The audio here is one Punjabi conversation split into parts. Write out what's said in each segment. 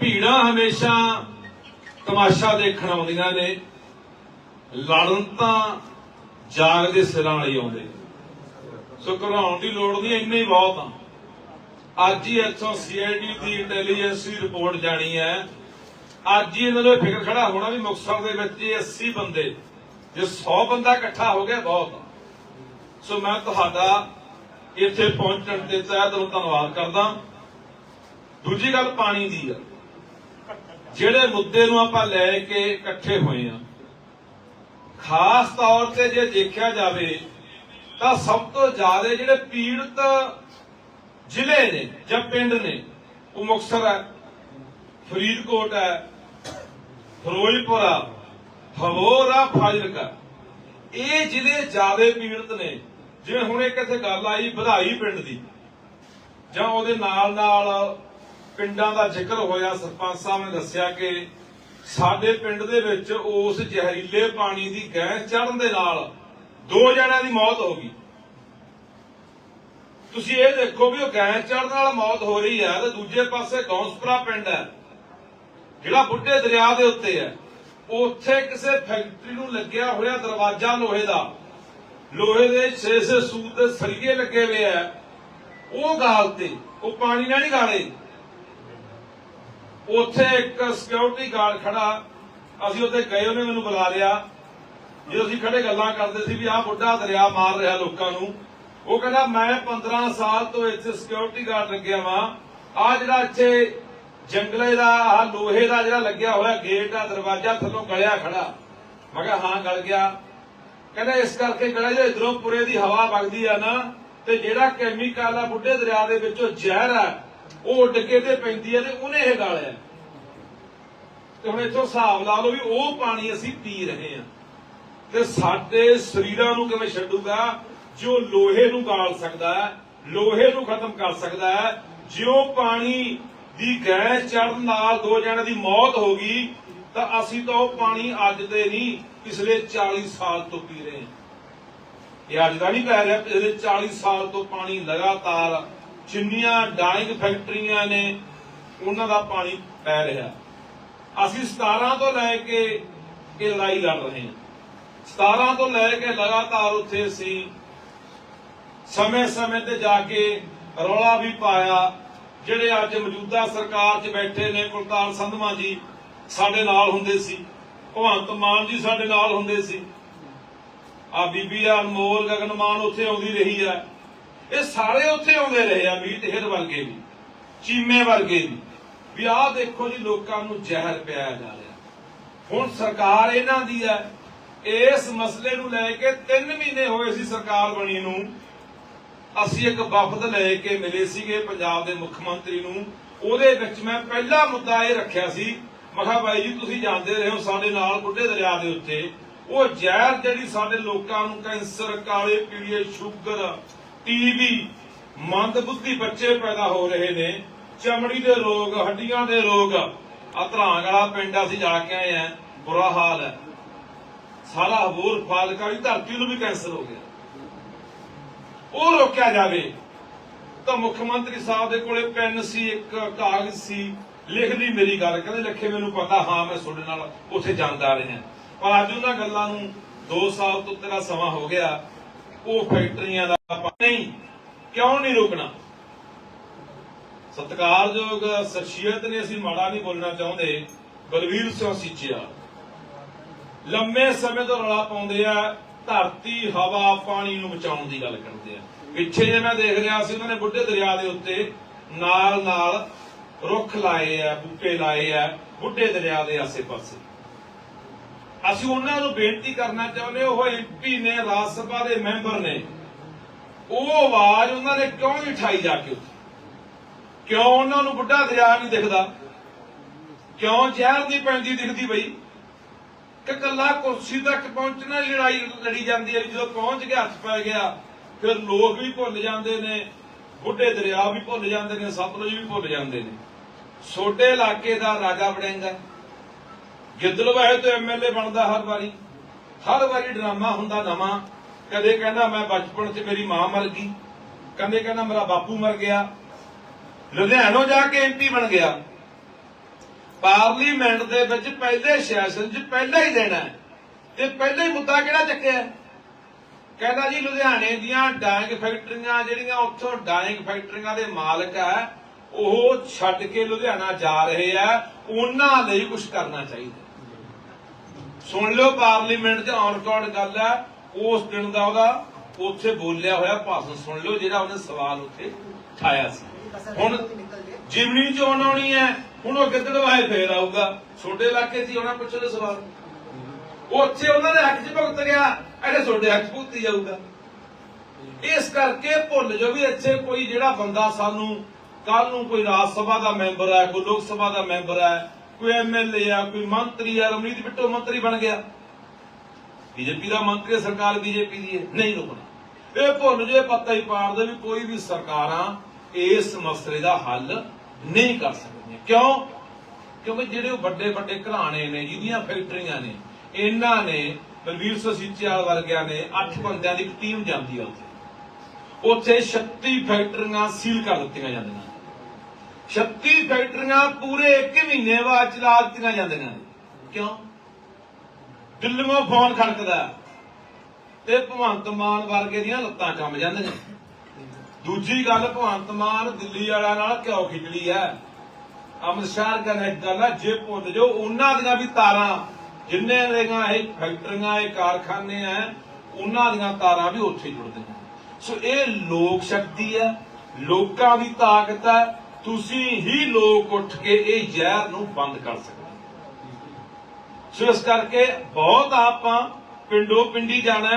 ਭੀੜਾਂ ਹਮੇਸ਼ਾ ਤਮਾਸ਼ਾ ਦੇਖਣ ਆਉਂਦੀਆਂ ਨੇ। ਲੜਨ ਤਾਂ ਜਾਗ ਦੇ ਸਿਰਾਂ ਵਾਲੀ ਆਉਂਦੇ। ਸੋ ਘਰਾਉਣ ਦੀ ਲੋੜ ਨਹੀਂ, ਇੰਨੇ ਹੀ ਬਹੁਤ ਆ। ਅੱਜ ਹੀ ਇੱਥੋਂ ਸੀਆਈਡੀ ਦੀ ਇੰਟੈਲੀਜੈਂਸ ਦੀ ਰਿਪੋਰਟ ਜਾਣੀ ਹੈ। ਅੱਜ ਹੀ ਇਹਨਾਂ ਨੂੰ ਇਹ ਫਿਕਰ ਖੜਾ ਹੋਣਾ ਵੀ ਮੁਕਤਸਰ ਦੇ ਵਿੱਚ ਇਹ 80 ਬੰਦੇ, ਜੇ 100 ਬੰਦਾ ਇਕੱਠਾ ਹੋ ਗਿਆ, ਬਹੁਤ ਆ। ਸੋ ਮੈਂ ਤੁਹਾਡਾ ਇੱਥੇ ਪਹੁੰਚਣ ਤੇ ਤਹਿ ਦਿਲੋਂ ਧੰਨਵਾਦ ਕਰਦਾ। ਦੂਜੀ ਗੱਲ ਪਾਣੀ ਦੀ ਆ। ਜਿਹੜੇ ਮੁੱਦੇ ਨੂੰ ਆਪਾਂ ਲੈ ਕੇ ਇਕੱਠੇ ਹੋਏ ਆ ਖਾਸ ਤੌਰ ਤੇ ਜੇ ਦੇਖਿਆ ਜਾਵੇ, ਤਾਂ ਸਭ ਤੋਂ ਜ਼ਿਆਦਾ ਜਿਹੜੇ ਪੀੜਤ ਜ਼ਿਲ੍ਹੇ ਨੇ ਜਾਂ ਪਿੰਡ ਨੇ, ਉਹ ਮੁਕਤਸਰ ਹੈ, ਫਰੀਦਕੋਟ ਹੈ, ਫਿਰੋਜ਼ਪੁਰ ਆ ਫਲੋਰ ਆ, ਫਾਜ਼ਿਲਕਾ ਇਹ ਜ਼ਿਲ੍ਹੇ ਜ਼ਿਆਦਾ ਪੀੜਤ ਨੇ। ਜਿਵੇਂ ਹੁਣ ਇੱਕ ਇੱਥੇ ਗੱਲ ਆਈ ਵਧਾਈ ਪਿੰਡ ਦੀ, ਜਾਂ ਉਹਦੇ ਨਾਲ ਨਾਲ ਪਿੰਡਾਂ ਦਾ ਜ਼ਿਕਰ ਹੋਇਆ, ਸਰਪੰਚ ਸਾਹਿਬ ਨੇ ਦੱਸਿਆ ਕਿ ਸਾਡੇ ਪਿੰਡ ਦੇ ਵਿੱਚ ਉਸ ਜ਼ਹਿਰੀਲੇ ਪਾਣੀ ਦੀ ਗੈਸ ਚੜਨ ਦੇ ਨਾਲ ਦੋ ਜਣਿਆਂ ਦੀ ਮੌਤ ਹੋ ਗਈ। ਤੁਸੀਂ ਇਹ ਦੇਖੋ ਵੀ ਉਹ ਗੈਸ ਚੜਨ ਨਾਲ ਮੌਤ ਹੋ ਰਹੀ ਹੈ, ਤੇ ਦੂਜੇ ਪਾਸੇ ਗੌਂਸਪੁਰਾ ਪਿੰਡ ਹੈ, ਜਿਹੜਾ ਬੁੱਢੇ ਦਰਿਆ ਦੇ ਉੱਤੇ ਹੈ। ਉੱਥੇ ਕਿਸੇ ਫੈਕਟਰੀ ਨੂੰ ਲੱਗਿਆ ਹੋਇਆ ਦਰਵਾਜ਼ਾ ਲੋਹੇ ਦਾ। ਲੋਹੇ ਦੇ 6-6 ਸੂਤ ਦੇ ਸਰੀਏ ਲੱਗੇ ਹੋਏ ਆ ਉਹ ਗਾਲ ਤੇ, ਉਹ ਪਾਣੀ ਨਾਲ ਨਹੀਂ ਗਾਲੇ। ਉੱਥੇ ਇੱਕ ਸਿਕਿਉਰਿਟੀ ਗਾਰਡ ਖੜਾ। ਅਸੀਂ ਉੱਥੇ ਗਏ, ਉਹਨੇ ਮੈਨੂੰ ਬੁਲਾ ਲਿਆ। ਜਦੋਂ ਅਸੀਂ ਖੜੇ ਗੱਲਾਂ ਕਰਦੇ ਸੀ ਵੀ ਆਹ ਬੁੱਢਾ ਦਰਿਆ ਮਾਰ ਰਿਹਾ ਲੋਕਾਂ ਨੂੰ, ਉਹ ਕਹਿੰਦਾ, ਮੈਂ 15 ਸਾਲ ਤੋਂ ਇੱਥੇ ਸਿਕਿਉਰਿਟੀ ਗਾਰਡ ਲੱਗਿਆ ਵਾਂ। ਆ ਜਿਹੜਾ ਇੱਥੇ ਜੰਗਲੇ ਦਾ, ਆਹ ਲੋਹੇ ਦਾ ਜਿਹੜਾ ਲੱਗਿਆ ਹੋਇਆ ਗੇਟ ਆ, ਦਰਵਾਜ਼ਾ ਥੱਲੋਂ ਗਲਿਆ ਖੜਾ। ਮੈਂ ਕਿਹਾ, ਹਾਂ, ਗਲ ਗਿਆ। ਕਹਿੰਦਾ, ਇਸ ਕਰਕੇ ਗਲਿਆ ਜੇ ਇਧਰੋਂ ਪੁਰੇ ਦੀ ਹਵਾ ਵਗਦੀ ਆ ਨਾ, ਤੇ ਜਿਹੜਾ ਕੈਮੀਕਲ ਆ ਬੁੱਢੇ ਦਰਿਆ ਦੇ ਵਿੱਚੋਂ ਜ਼ਹਿਰ ਆ ਉਹ ਉੱਡ ਕੇ ਤੇ ਪੈਂਦੀ ਹੈ ਤੇ ਉਹਨੇ ਇਹ ਗਾਲਿਆ। ਤੇ ਹੁਣ ਇੱਥੋਂ ਹਿਸਾਬ ਲਾ ਲਓ ਵੀ ਉਹ ਪਾਣੀ ਅਸੀਂ ਪੀ ਰਹੇ ਹਾਂ ਤੇ ਸਾਡੇ ਸਰੀਰਾਂ ਨੂੰ ਕਿਵੇਂ ਛੱਡੂਗਾ? ਜੋ ਲੋਹੇ ਨੂੰ ਗਾਲ ਸਕਦਾ ਹੈ, ਲੋਹੇ ਨੂੰ ਖਤਮ ਕਰ ਸਕਦਾ ਹੈ ਜਿਉਂ ਪਾਣੀ ਦੀ ਗੈਸ ਚੜਨ ਨਾਲ ਦੋ ਜਣਿਆਂ ਦੀ ਮੌਤ ਹੋ ਗਈ, ਤਾਂ ਅਸੀਂ ਤਾਂ ਉਹ ਪਾਣੀ ਅੱਜ ਦੇ ਨਹੀਂ, ਪਿਛਲੇ 40 ਸਾਲ ਤੋਂ ਪੀ ਰਹੇ ਹਾਂ। ਇਹ ਅੱਜ ਦਾ ਨਹੀਂ ਪੈ ਰਿਹਾ, ਪਿਛਲੇ 40 ਸਾਲ ਤੋਂ ਪਾਣੀ ਲਗਾਤਾਰ ਜਿੰਨੀਆਂ ਡਾਈਂਗ ਫੈਕਟਰੀਆਂ ਨੇ, ਉਹਨਾਂ ਦਾ ਪਾਣੀ ਪੈ ਰਿਹਾ। ਅਸੀਂ 17 ਤੋਂ ਲੈ ਕੇ ਇਹ ਲੜਾਈ ਲੜ ਰਹੇ ਹਾਂ। 17 ਤੋਂ ਲੈ ਕੇ ਲਗਾਤਾਰ ਉੱਥੇ ਅਸੀਂ ਸਮੇਂ-ਸਮੇਂ ਤੇ ਜਾ ਕੇ ਰੌਲਾ ਵੀ ਪਾਇਆ। ਜਿਹੜੇ ਅੱਜ ਮੌਜੂਦਾ ਸਰਕਾਰ 'ਚ ਬੈਠੇ ਨੇ, ਕੁਲਤਾਰ ਸੰਧਵਾ ਜੀ ਸਾਡੇ ਨਾਲ ਹੁੰਦੇ ਸੀ, ਭਗਵੰਤ ਮਾਨ ਜੀ ਸਾਡੇ ਨਾਲ ਹੁੰਦੇ ਸੀ। ਆ ਬੀਬੀ ਆ ਅਨਮੋਲ ਗਗਨਮਾਨ ਉੱਥੇ ਆਉਂਦੀ ਰਹੀ ਹੈ। ਇਹ ਸਾਰੇ ਉੱਥੇ ਆਉਂਦੇ ਰਹੇ ਆ ਮੀਤ ਹਿਰ ਵਰਗੇ ਵੀ, ਚੀਮੇ ਵਰਗੇ ਵੀ। ਵੀ ਆਹ ਦੇਖੋ ਜੀ, ਲੋਕਾਂ ਨੂੰ ਜ਼ਹਿਰ ਪਿਆਇਆ ਜਾ ਰਿਹਾ। ਹੁਣ ਸਰਕਾਰ ਇਹਨਾਂ ਦੀ ਹੈ। ਇਸ ਮਸਲੇ ਨੂੰ ਲੈ ਕੇ 3 ਮਹੀਨੇ ਹੋਏ ਸੀ ਸਰਕਾਰ ਬਣੀ ਨੂੰ। ਅਸੀਂ ਇੱਕ ਵਫਦ ਲੈ ਕੇ ਮਿਲੇ ਸੀਗੇ ਪੰਜਾਬ ਦੇ ਮੁੱਖ ਮੰਤਰੀ ਨੂੰ। ਉਹਦੇ ਵਿੱਚ ਮੈਂ ਪਹਿਲਾ ਮੁੱਦਾ ਇਹ ਰੱਖਿਆ ਸੀ। ਮੈਂ ਕਿਹਾ ਬਾਈ ਜੀ, ਤੁਸੀਂ ਜਾਣਦੇ ਰਹੇ ਹੋ ਸਾਡੇ ਨਾਲ ਬੁੱਢੇ ਦਰਿਆ ਦੇ ਉੱਤੇ। ਉਹ ਜ਼ਹਿਰ ਜਿਹੜੀ ਸਾਡੇ ਲੋਕਾਂ ਨੂੰ ਕੈਂਸਰ, ਕਾਲੇ ਪੀਲੀਏ ਸ਼ੂਗਰ ਟੀਬੀ ਮੰਦ ਬੱਚੇ ਪੈਦਾ ਹੋ ਰਹੇ ਨੇ। ਚਮੜੀ ਦੇ ਰੋਗ, ਹੱਡੀਆਂ ਦੇ ਰੋਗ। ਆ ਵਾਲਾ ਪਿੰਡ ਅਸੀਂ ਜਾ ਕੇ ਆਏ ਆ। ਬੁਰਾ ਹਾਲ ਹੈ। ਸਾਰਾ ਹੋਰ ਫਾਲਕਾ ਦੀ ਧਰਤੀ ਨੂੰ ਵੀ ਕੈਂਸਰ ਹੋ ਗਿਆ। ਉਹ ਰੋਕਿਆ ਜਾਵੇ। ਤਾਂ ਮੁੱਖ ਮੰਤਰੀ ਸਾਹਿਬ ਦੇ ਕੋਲੇ ਪੈਨ ਸੀ, ਇੱਕ ਕਾਗਜ਼ ਸੀ। ਲਿਖ ਲਈ ਮੇਰੀ ਗੱਲ, ਕਹਿੰਦੇ ਲੱਖੇ ਮੈਨੂੰ ਪਤਾ, ਹਾਂ, ਮੈਂ ਤੁਹਾਡੇ ਨਾਲ ਉੱਥੇ ਜਾਂਦਾ ਰਿਹਾ। ਪਰ ਅੱਜ ਉਹਨਾਂ ਗੱਲਾਂ ਨੂੰ 2 ਸਾਲ ਤੋਂ ਤੇਰਾ ਸਮਾਂ ਹੋ ਗਿਆ। ਉਹ ਫੈਕਟਰੀਆਂ ਦਾ ਨਹੀਂ, ਕਿਉਂ ਨਹੀਂ ਰੋਕਣਾ? ਸਤਿਕਾਰਯੋਗ ਸ਼ਖਸੀਅਤ ਨੇ ਅਸੀਂ ਮਾੜਾ ਨਹੀਂ ਬੋਲਣਾ ਚਾਹੁੰਦੇ, ਬਲਵੀਰ ਸਿੰਘ ਸਿੱਚਿਆ। ਲੰਮੇ ਸਮੇਂ ਤੋਂ ਰੌਲਾ ਪਾਉਂਦੇ ਆ, ਧਰਤੀ, ਹਵਾ, ਪਾਣੀ ਨੂੰ ਬਚਾਉਣ ਦੀ ਗੱਲ ਕਰਦੇ ਆ। ਪਿੱਛੇ ਜੇ ਮੈਂ ਦੇਖ ਰਿਹਾ ਸੀ, ਉਹਨਾਂ ਨੇ ਬੁੱਢੇ ਦਰਿਆ ਦੇ ਉੱਤੇ ਨਾਲ ਨਾਲ ਰੁੱਖ ਲਾਏ ਆ, ਬੂਟੇ ਲਾਏ ਆ, ਬੁੱਢੇ ਦਰਿਆ ਦੇ ਆਸੇ-ਪਾਸੇ। ਅਸੀਂ ਉਹਨਾਂ ਨੂੰ ਬੇਨਤੀ ਕਰਨਾ ਚਾਹੁੰਦੇ ਉਹ ਐਮਪੀ ਨੇ, ਰਾਜ ਸਭਾ ਦੇ ਮੈਂਬਰ ਨੇ। ਉਹ ਆਵਾਜ਼ ਉਹਨਾਂ ਨੇ ਕਿਉਂ ਨਹੀਂ ਉਠਾਈ ਜਾ ਕੇ ਉੱਥੇ? ਕਿਉਂ ਉਹਨਾਂ ਨੂੰ ਬੁੱਢਾ ਦਰਿਆ ਨਹੀਂ ਦਿਖਦਾ? ਕਿਉਂ ਜ਼ਹਿਰ ਦੀ ਪੈਂਦੀ ਦਿਖਦੀ ਬਈ? ਕਿ ਕੱਲਾ ਕੁਰਸੀ ਤੱਕ ਪਹੁੰਚਣਾ ਹੀ ਲੜਾਈ ਲੜੀ ਜਾਂਦੀ ਹੈ, ਜਦੋਂ ਪਹੁੰਚ ਗਿਆ ਹੱਥ ਪੈ ਗਿਆ, ਫਿਰ ਲੋਕ ਵੀ ਭੁੱਲ ਜਾਂਦੇ ਨੇ, ਬੁੱਢੇ ਦਰਿਆ ਵੀ ਭੁੱਲ ਜਾਂਦੇ ਨੇ, ਸਤਲੁਜ ਵੀ ਭੁੱਲ ਜਾਂਦੇ ਨੇ। ਛੋਟੇ ਇਲਾਕੇ ਦਾ ਰਾਜਾ ਗਿੱਦਲ ਵਹਿ ਤੋਂ ਐਮਐਲਏ ਬਣਦਾ ਹਰ ਵਾਰੀ। ਹਰ ਵਾਰੀ ਡਰਾਮਾ ਹੁੰਦਾ ਨਵਾਂ। ਕਦੇ ਕਹਿੰਦਾ ਮੈਂ ਬਚਪਨ 'ਚ ਮੇਰੀ ਮਾਂ ਮਰ ਗਈ। ਕਦੇ ਕਹਿੰਦਾ ਮੇਰਾ ਬਾਪੂ ਮਰ ਗਿਆ। ਲੁਧਿਆਣੋਂ ਜਾ ਕੇ ਐਮਪੀ ਬਣ ਗਿਆ। ਪਾਰਲੀਮੈਂਟ ਦੇ ਵਿੱਚ ਪਹਿਲੇ ਸੈਸ਼ਨ 'ਚ ਪਹਿਲਾ ਹੀ ਦੇਣਾ ਹੈ। ਤੇ ਪਹਿਲਾ ਹੀ ਮੁੱਦਾ ਕਿਹੜਾ ਚੱਕਿਆ ਕਹਿੰਦਾ ਜੀ ਲੁਧਿਆਣੇ ਦੀਆਂ ਡਾਇੰਗ ਫੈਕਟਰੀਆਂ ਜਿਹੜੀਆਂ ਉੱਥੋਂ ਡਾਇੰਗ ਫੈਕਟਰੀਆਂ ਦੇ ਮਾਲਕ ਆ ਉਹ ਛੱਡ ਕੇ ਲੁਧਿਆਣਾ ਜਾ ਰਹੇ ਆ ਉਹਨਾਂ ਲਈ ਕੁਝ ਕਰਨਾ ਚਾਹੀਦਾ ਸੁਣ ਲਓ ਪਾਰਲੀਮੈਂਟ 'ਚ ਔਨ ਰਿਕਾਰਡ ਗੱਲ ਆ ਉਸ ਦਿਨ ਦਾ ਉਹਦਾ ਉੱਥੇ ਬੋਲਿਆ ਹੋਇਆ ਭਾਸ਼ਣ ਸੁਣ ਲਓ, ਜਿਹੜਾ ਉਹਨੇ ਸਵਾਲ ਉੱਥੇ ਉਠਾਇਆ ਸੀ। ਹੁਣ ਜਿਮਨੀ ਚੋਣ ਆਉਣੀ ਹੈ, ਹੁਣ ਉਹ ਗਿੱਦੜ ਫੇਰ ਆਊਗਾ? ਛੋਟੇ ਇਲਾਕੇ 'ਚ ਉਹਨਾਂ ਪੁੱਛੋ ਸਵਾਲ। ਉੱਥੇ ਉਹਨਾਂ ਦੇ ਹੱਕ 'ਚ ਭੁਗਤ ਗਿਆ ਇਹਦੇ ਛੋਟੇ ਹੱਕ ਭੁਗਤੀ ਜਾਊਗਾ। ਇਸ ਕਰਕੇ ਭੁੱਲ ਜੋ ਵੀ ਇੱਥੇ ਕੋਈ ਜਿਹੜਾ ਬੰਦਾ ਸਾਨੂੰ ਕੱਲ ਨੂੰ ਕੋਈ ਰਾਜ ਸਭਾ ਦਾ ਮੈਂਬਰ ਹੈ, ਕੋਈ ਲੋਕ ਸਭਾ ਦਾ ਮੈਂਬਰ ਹੈ ਕੋਈ ਐਮਐਲਏ ਆ, ਕੋਈ ਮੰਤਰੀ ਆ, ਰਮਨੀਤ ਬਿੱਟੂ ਮੰਤਰੀ ਬਣ ਗਿਆ। ਬੀਜੇਪੀ ਦਾ ਮੰਤਰੀ ਸਰਕਾਰ ਬੀਜੇਪੀ ਦੀ ਹੈ, ਨਹੀਂ ਰੁਕਣਾ। ਇਹ ਭੁੱਲ ਜੇ, ਪਤਾ ਹੀ ਪਾੜਦੇ ਵੀ ਕੋਈ ਵੀ ਸਰਕਾਰਾਂ ਇਸ ਮਸਲੇ ਦਾ ਹੱਲ ਨਹੀਂ ਕਰ ਸਕਦੀਆਂ। ਕਿਉਂ? ਕਿਉਂਕਿ ਜਿਹੜੇ ਉਹ ਵੱਡੇ ਵੱਡੇ ਘਰਾਣੇ ਨੇ, ਜਿਹਦੀਆਂ ਫੈਕਟਰੀਆਂ ਨੇ, ਇਹਨਾਂ ਨੇ ਬਲਵੀਰ ਸਿੰਘ ਸੀਚੇਵਾਲ ਵਰਗਿਆਂ ਨੇ 8 ਬੰਦਿਆਂ ਦੀ ਇੱਕ ਟੀਮ ਜਾਂਦੀ ਆ ਉੱਥੇ। ਉੱਥੇ 36 ਫੈਕਟਰੀਆਂ ਸੀਲ ਕਰ ਦਿੱਤੀਆਂ ਜਾਂਦੀਆਂ 36 ਫੈਕਟਰੀਆਂ ਪੂਰੇ 1 ਮਹੀਨੇ ਬਾਅਦ ਚਲਾ ਦਿੱਤੀਆਂ ਜਾਂਦੀਆਂ ਨੇ। ਕਿਉਂ? ਦਿੱਲੀੋਂ ਫੋਨ ਖੜਕਦਾ ਤੇ ਭਗਵੰਤ ਮਾਨ ਵਰਗੇ ਦੀਆਂ ਲੱਤਾਂ ਕੰਮ ਜਾਂਦੀਆਂ ਦੂਜੀ ਗੱਲ, ਭਗਵੰਤ ਮਾਨ ਦਿੱਲੀ ਵਾਲਿਆਂ ਨਾਲ ਕਿਉਂ ਖਿਚੜੀ ਹੈ। ਅਮਿਤ ਸ਼ਾਹ ਕਹਿੰਦਾ ਇੱਕ ਗੱਲ ਹੈ, ਜੇ ਭੁੱਲ ਜੋ ਉਹਨਾਂ ਦੀਆਂ ਵੀ ਤਾਰਾਂ, ਜਿੰਨੇ ਦੀਆਂ ਇਹ ਫੈਕਟਰੀਆਂ, ਇਹ ਕਾਰਖਾਨੇ ਆ ਉਹਨਾਂ ਦੀਆਂ ਤਾਰਾਂ ਵੀ ਉੱਥੇ ਜੁੜਦੀਆਂ ਸੋ ਇਹ ਲੋਕ ਸ਼ਕਤੀ ਹੈ, ਲੋਕਾਂ ਦੀ ਤਾਕਤ ਹੈ ਤੁਸੀਂ ਹੀ ਲੋਕ ਉੱਠ ਕੇ ਇਹ ਜ਼ਹਿਰ ਨੂੰ ਬੰਦ ਕਰ ਸਕਦੇ ਸੋ ਇਸ ਕਰਕੇ ਬਹੁਤ ਆਪਾਂ ਪਿੰਡੋਂ ਪਿੰਡੀ ਜਾਣਾ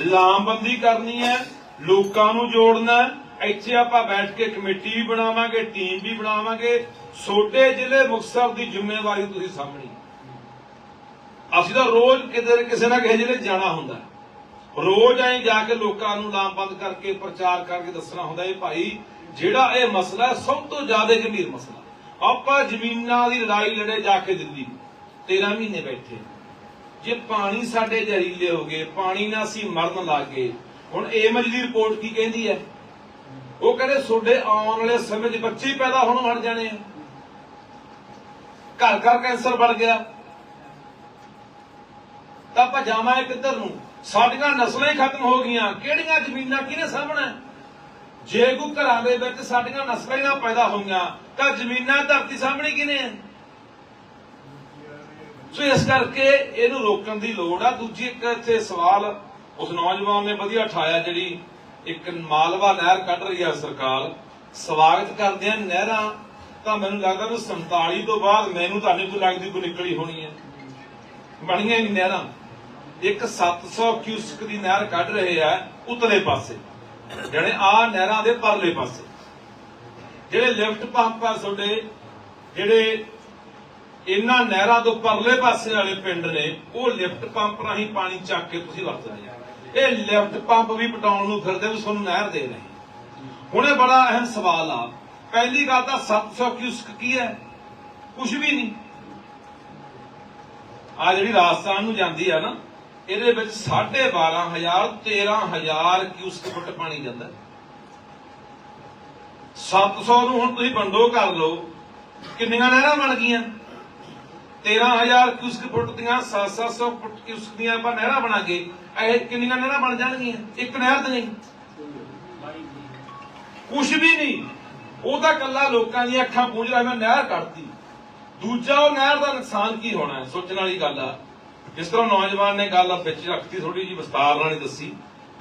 ਲਾਮਬੰਦੀ ਕਰਨੀ ਹੈ, ਲੋਕਾਂ ਨੂੰ ਜੋੜਨਾ ਇੱਥੇ ਆਪਾਂ ਬੈਠ ਕੇ ਕਮੇਟੀ ਵੀ ਬਣਾਵਾਂਗੇ, ਟੀਮ ਵੀ ਬਣਾਵਾਂਗੇ। ਛੋਟੇ ਜ਼ਿਲ੍ਹੇ ਮੁਕਤਸਰ ਦੀ ਜ਼ਿੰਮੇਵਾਰੀ ਤੁਸੀਂ ਸਾਹਮਣੀ ਅਸੀਂ ਤਾਂ ਰੋਜ਼ ਕਿਤੇ ਕਿਸੇ ਨਾ ਕਿਸੇ ਜ਼ਿਲ੍ਹੇ ਜਾਣਾ ਹੁੰਦਾ ਰੋਜ਼ ਐਂ ਜਾ ਕੇ ਲੋਕਾਂ ਨੂੰ ਲਾਮਬੰਦ ਕਰਕੇ, ਪ੍ਰਚਾਰ ਕਰਕੇ ਦੱਸਣਾ ਹੁੰਦਾ ਇਹ ਭਾਈ ਜਿਹੜਾ ਇਹ ਮਸਲਾ ਸਭ ਤੋਂ ਜ਼ਿਆਦਾ ਗੰਭੀਰ ਮਸਲਾ। ਆਪਾਂ ਜ਼ਮੀਨਾਂ ਦੀ ਲੜਾਈ ਲੜੇ ਜਾ ਕੇ ਦਿੱਲੀ 13 ਮਹੀਨੇ ਬੈਠੇ। ਜੇ ਪਾਣੀ ਸਾਡੇ ਜ਼ਹਿਰੀਲੇ ਹੋ ਗਏ, ਪਾਣੀ ਨਾਲ ਅਸੀਂ ਮਰਨ ਲੱਗ ਗਏ। ਹੁਣ ਏਮਜ ਦੀ ਰਿਪੋਰਟ ਕੀ ਕਹਿੰਦੀ ਹੈ? ਉਹ ਕਹਿੰਦੇ, ਤੁਹਾਡੇ ਆਉਣ ਵਾਲੇ ਸਮੇਂ 'ਚ ਬੱਚੇ ਪੈਦਾ ਹੋਣੋਂ ਹਟ ਜਾਣੇ ਆ। ਘਰ ਘਰ ਕੈਂਸਰ ਵੱਧ ਗਿਆ। ਤਾਂ ਆਪਾਂ ਜਾਵਾਂਗੇ ਕਿੱਧਰ ਨੂੰ? ਸਾਡੀਆਂ ਨਸਲਾਂ ਹੀ ਖਤਮ ਹੋ ਗਈਆਂ। ਕਿਹੜੀਆਂ ਜ਼ਮੀਨਾਂ ਕਿਹਨੇ ਸਾਹਮਣੇ? ਜੇ ਕੋ ਘਰਾਂ ਦੇ ਵਿੱਚ ਸਾਡੀਆਂ ਨਸਲਾਂ ਹੀ ਨਾ ਪੈਦਾ ਹੋਈਆਂ, ਤਾਂ ਜ਼ਮੀਨਾਂ ਧਰਤੀ ਸਾਹਮਣੇ ਕਿਹਨੇ ਹੈ ਸੋ ਇਸ ਕਰਕੇ ਇਹਨੂੰ ਰੋਕਣ ਦੀ ਲੋੜ ਆ। ਦੂਜੀ ਇੱਕ ਇੱਥੇ ਸਵਾਲ ਉਸ ਨੌਜਵਾਨ ਨੇ ਵਧੀਆ ਉਠਾਇਆ, ਜਿਹੜੀ ਇੱਕ ਮਾਲਵਾ ਨਹਿਰ ਕੱਢ ਰਹੀ ਹੈ ਸਰਕਾਰ। ਸਵਾਗਤ ਕਰਦੇ ਆ ਨਹਿਰਾਂ। ਤਾਂ ਮੈਨੂੰ ਲੱਗਦਾ ਵੀ 47 ਤੋਂ ਬਾਅਦ ਮੈਨੂੰ ਤਾਂ ਨਹੀਂ ਕੋਈ ਲੱਗਦੀ ਕੋਈ ਨਿਕਲੀ ਹੋਣੀ ਹੈ ਬਣੀਆਂ ਹੀ ਨਹਿਰਾਂ। ਇੱਕ 700 ਕਿਊਸਕ ਦੀ ਨਹਿਰ ਕੱਢ ਰਹੇ ਆ ਉਤਲੇ ਪਾਸੇ। ਜਿਹੜੇ ਆ ਨਹਿਰਾਂ ਦੇ ਪਰਲੇ ਪਾਸੇ। ਜਿਹੜੇ ਲਿਫਟ ਪੰਪ ਆ ਤੁਹਾਡੇ, ਜਿਹੜੇ ਇਹਨਾਂ ਨਹਿਰਾਂ ਤੋਂ ਪਰਲੇ ਪਾਸੇ ਵਾਲੇ ਪਿੰਡ ਨੇ, ਉਹ ਲਿਫਟ ਪੰਪ ਰਾਹੀਂ ਪਾਣੀ ਚੱਕ ਕੇ ਤੁਸੀਂ ਵਰਤਦੇ ਆ। ਇਹ ਲਿਫਟ ਪੰਪ ਵੀ ਪਟਾਉਣ ਨੂੰ ਫਿਰਦੇ ਵੀ ਤੁਹਾਨੂੰ ਨਹਿਰ ਦੇ ਰਹੇ। ਹੁਣ ਇਹ ਬੜਾ ਅਹਿਮ ਸਵਾਲ ਆ। ਪਹਿਲੀ ਗੱਲ ਤਾਂ 700 ਕਿਊਸਕ ਕੀ ਹੈ? ਕੁਝ ਵੀ ਨਹੀਂ। ਆ ਜਿਹੜੀ ਰਾਜਸਥਾਨ ਨੂੰ ਜਾਂਦੀ ਆ ਨਾ ਇਹਦੇ ਵਿੱਚ 12500 13000 ਕਿਊਸਕ ਫੁੱਟ ਪਾਣੀ ਜਾਂਦਾ। ਹੈ। 700 ਨੂੰ ਹੁਣ ਤੁਸੀਂ ਵੰਡੋ ਕਰ ਲਓ, ਕਿੰਨੀਆਂ ਨਹਿਰਾਂ ਬਣ ਗਈਆਂ? 13000 ਕਿਊਸਕ ਫੁੱਟ ਦੀਆਂ 700 ਫੁੱਟ ਕਿਊਸਕ ਦੀਆਂ ਆਪਾਂ ਨਹਿਰਾਂ ਬਣਾ ਕੇ, ਇਹ ਕਿੰਨੀਆਂ ਨਹਿਰਾਂ ਬਣ ਜਾਣਗੀਆਂ? ਇੱਕ ਨਹਿਰ ਤੇ ਨਹੀਂ। ਕੁਝ ਵੀ ਨਹੀਂ। ਉਹ ਤਾਂ ਕੱਲਾ ਲੋਕਾਂ ਦੀਆਂ ਅੱਖਾਂ ਪੂੰਝ ਰਿਹਾ ਮੈਂ ਨਹਿਰ ਕੱਢਤੀ। ਦੂਜਾ ਉਹ ਨਹਿਰ ਦਾ ਨੁਕਸਾਨ ਕੀ ਹੋਣਾ ਹੈ? ਸੋਚਣ ਵਾਲੀ ਗੱਲ ਆ। ਜਿਸ ਤਰ੍ਹਾਂ ਨੌਜਵਾਨ ਨੇ ਗੱਲ ਵਿੱਚ ਰੱਖਤੀ ਥੋੜੀ ਜੀ ਵਿਸਤਾਰ ਨਾਲ ਹੀ ਦੱਸੀ।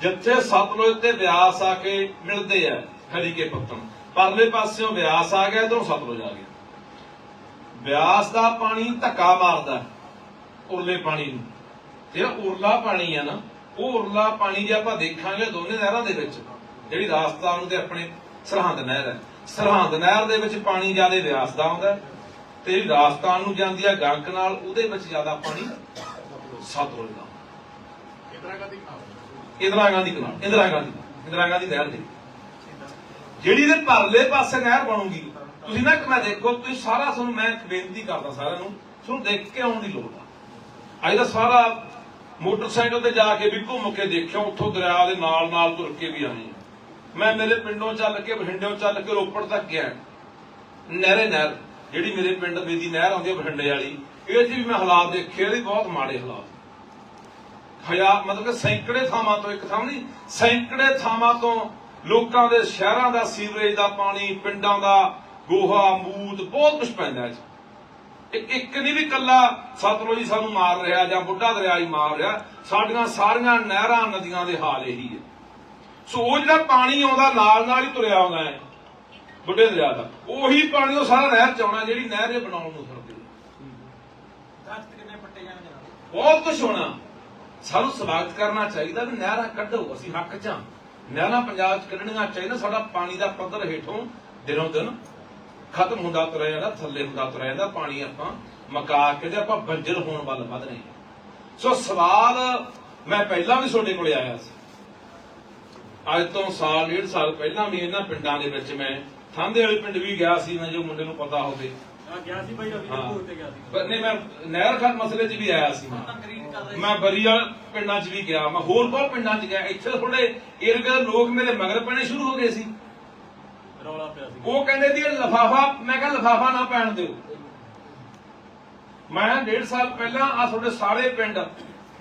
ਜਿੱਥੇ ਸਤਲੁਜ ਤੇ ਬਿਆਸ ਆ ਕੇ ਮਿਲਦੇ ਆ ਹਰੀਕੇ ਪੱਤਨ ਪਰਲੇ ਪਾਸਿਓਂ ਬਿਆਸ ਆ ਗਿਆ, ਇਧਰੋਂ ਸਤਲੁਜ ਆ ਗਿਆ। ਬਿਆਸ ਦਾ ਪਾਣੀ ਧੱਕਾ ਮਾਰਦਾ, ਉਰਲੇ ਪਾਣੀ ਨੂੰ। ਜਿਹੜਾ ਉਰਲਾ ਪਾਣੀ ਆ ਨਾ, ਉਹ ਉਰਲਾ ਪਾਣੀ ਜੇ ਆਪਾਂ ਦੇਖਾਂਗੇ ਦੋਨੇ ਨਹਿਰਾਂ ਦੇ ਵਿੱਚ, ਜਿਹੜੀ ਰਾਜਸਥਾਨ ਤੇ ਆਪਣੇ ਸਰਹੰਦ ਨਹਿਰ ਹੈ। ਸਰਹੰਦ ਨਹਿਰ ਦੇ ਵਿੱਚ ਪਾਣੀ ਜ਼ਿਆਦਾ ਬਿਆਸ ਦਾ ਆਉਂਦਾ ਤੇ ਜਿਹੜੀ ਰਾਜਸਥਾਨ ਨੂੰ ਜਾਂਦੀ ਆ ਗੰਕ ਨਾਲ, ਉਹਦੇ ਵਿੱਚ ਜ਼ਿਆਦਾ ਪਾਣੀ ਸਤਲੁਜ ਦਾ ਇੰਦਰਾ ਗਾਂਧੀ ਕਨਾਲ ਇੰਦਰਾ ਗਾਂਧੀ ਇੰਦਰਾ ਗਾਂਧੀ ਨਹਿਰ ਦੀ। ਜਿਹੜੀ ਦੇ ਪਰਲੇ ਪਾਸੇ ਨਹਿਰ ਬਣੂਗੀ ਤੁਸੀਂ ਨਾ ਮੈਂ ਦੇਖੋ ਤੁਸੀਂ ਸਾਰਾ ਤੁਹਾਨੂੰ ਮੈਂ ਬੇਨਤੀ ਕਰਦਾ ਸਾਰਿਆਂ ਨੂੰ ਤੁਹਾਨੂੰ ਦੇਖ ਕੇ ਆਉਣ ਦੀ ਲੋੜ ਆ। ਅੱਜ ਦਾ ਸਾਰਾ ਮੋਟਰਸਾਈਕਲ ਤੇ ਜਾ ਕੇ ਵੀ ਘੁੰਮ ਕੇ ਦੇਖਿਆ ਉੱਥੋਂ ਦਰਿਆ ਦੇ ਨਾਲ ਨਾਲ ਤੁਰ ਕੇ ਵੀ ਆਏ। ਮੈਂ ਮੇਰੇ ਪਿੰਡੋਂ ਚੱਲ ਕੇ ਬਠਿੰਡਿਓਂ ਚੱਲ ਕੇ ਰੋਪੜ ਤੱਕ ਗਿਆ। ਨਹਿਰੇ ਨਹਿਰ ਜਿਹੜੀ ਮੇਰੇ ਪਿੰਡ ਮੇਦੀ ਨਹਿਰ ਆਉਂਦੀ ਹੈ ਬਠਿੰਡੇ ਵਾਲੀ ਇਹ 'ਚ ਵੀ ਮੈਂ ਹਾਲਾਤ ਦੇਖੇ ਇਹਦੇ ਬਹੁਤ ਮਾੜੇ ਹਾਲਾਤ। ਹਜ਼ਾਰ ਮਤਲਬ ਕਿ ਸੈਂਕੜੇ ਥਾਵਾਂ ਤੋਂ ਇੱਕ ਥਾਂ ਨਹੀਂ ਸੈਂਕੜੇ ਥਾਵਾਂ ਤੋਂ ਲੋਕਾਂ ਦੇ ਸ਼ਹਿਰਾਂ ਦਾ ਸੀਵਰੇਜ ਦਾ ਪਾਣੀ ਪਿੰਡਾਂ ਦਾ ਗੋਹਾ ਮੂਤ ਬਹੁਤ ਕੁਝ ਪੈਂਦਾ ਹੈ ਇੱਕ ਇੱਕ ਨਹੀਂ ਵੀ ਕੱਲਾ ਸਤਲੁਜ ਸਾਨੂੰ ਮਾਰ ਰਿਹਾ ਜਾਂ ਬੁੱਢਾ ਦਰਿਆ ਹੀ ਮਾਰ ਰਿਹਾ ਸਾਡੀਆਂ ਸਾਰੀਆਂ ਨਹਿਰਾਂ ਨਦੀਆਂ ਦੇ ਹਾਲ ਇਹੀ ਹੈ। ਸੋ ਉਹ ਜਿਹੜਾ ਪਾਣੀ ਆਉਂਦਾ ਨਾਲ ਨਾਲ ਹੀ ਤੁਰਿਆ ਆਉਂਦਾ ਹੈ ਬੁੱਢੇ ਦਰਿਆ ਦਾ ਉਹੀ ਪਾਣੀ ਉਹ ਸਾਰਾ ਨਹਿਰ ਚ ਆਉਣਾ ਜਿਹੜੀ ਨਹਿਰ ਇਹ ਬਣਾਉਣ ਨੂੰ ਫਿਰਦੀ ਦਸਤ ਕਿੰਨੇ ਪੱਟੇ ਜਾਣ ਜਨਾਬ ਬਹੁਤ ਕੁਝ ਹੋਣਾ। ਸਾਨੂੰ ਸਵਾਗਤ ਕਰਨਾ ਚਾਹੀਦਾ ਵੀ ਨਹਿਰਾਂ ਕੱਢੋ, ਅਸੀਂ ਹੱਕ ਚ ਹਾਂ। ਨਹਿਰਾਂ ਪੰਜਾਬ ਚ ਕੱਢਣੀਆਂ ਚਾਹੀਦਾ ਸਾਡਾ ਪਾਣੀ ਦਾ ਪੱਧਰ ਹੇਠੋਂ ਦਿਨੋਂ ਦਿਨ ਖਤਮ ਹੁੰਦਾ ਤੁਰਿਆ ਜਾਂਦਾ, ਥੱਲੇ ਹੁੰਦਾ ਤੁਰਿਆ ਜਾਂਦਾ, ਪਾਣੀ ਆਪਾਂ ਮਕਾ ਕੇ ਤੇ ਆਪਾਂ ਬੰਜਰ ਹੋਣ ਵੱਲ ਵਧ ਰਹੇ ਹਾਂ। ਸੋ ਸਵਾਲ ਮੈਂ ਪਹਿਲਾਂ ਵੀ ਤੁਹਾਡੇ ਕੋਲੇ ਆਇਆ ਸੀ। ਅੱਜ ਤੋਂ ਸਾਲ, ਡੇਢ ਸਾਲ ਪਹਿਲਾਂ ਵੀ ਇਹਨਾਂ ਪਿੰਡਾਂ ਦੇ ਵਿੱਚ ਮੈਂ, ਥਾਂਦੇ ਵਾਲੇ ਪਿੰਡ ਵੀ ਗਿਆ ਸੀ, ਮੈਂ ਜੋ ਮੁੰਡੇ ਨੂੰ ਪਤਾ ਹੋਵੇ। ਆ ਗਿਆ ਸੀ ਭਾਈ ਰਵੀ ਹਾਂ। ਕਪੂਰ ਤੇ ਗਿਆ ਸੀ। ਨਹੀਂ ਮੈਂ ਨਹਿਰ ਖਤ ਮਸਲੇ 'ਚ ਵੀ ਆਇਆ ਸੀ। ਮੈਂ ਤਕਰੀਰ ਕਰ ਰਹੇ ਮੈਂ ਬਰੀਆ ਪਿੰਡਾਂ 'ਚ ਵੀ ਗਿਆ। ਮੈਂ ਹੋਰ ਬਹੁਤ ਪਿੰਡਾਂ 'ਚ ਗਿਆ। ਇੱਥੇ ਥੋੜੇ ਏਰੀਆ ਦੇ ਲੋਕ ਮੇਰੇ ਮਗਰ ਪੈਣੇ ਸ਼ੁਰੂ ਹੋ ਗਏ ਸੀ। ਰੌਲਾ ਪਿਆ ਸੀ। ਉਹ ਕਹਿੰਦੇ ਸੀ ਲਫਾਫਾ ਮੈਂ ਕਿਹਾ ਲਫਾਫਾ ਨਾ ਪੈਣ ਦਿਓ। ਮੈਂ ਡੇਢ ਸਾਲ ਪਹਿਲਾਂ ਆ ਤੁਹਾਡੇ ਸਾਰੇ ਪਿੰਡ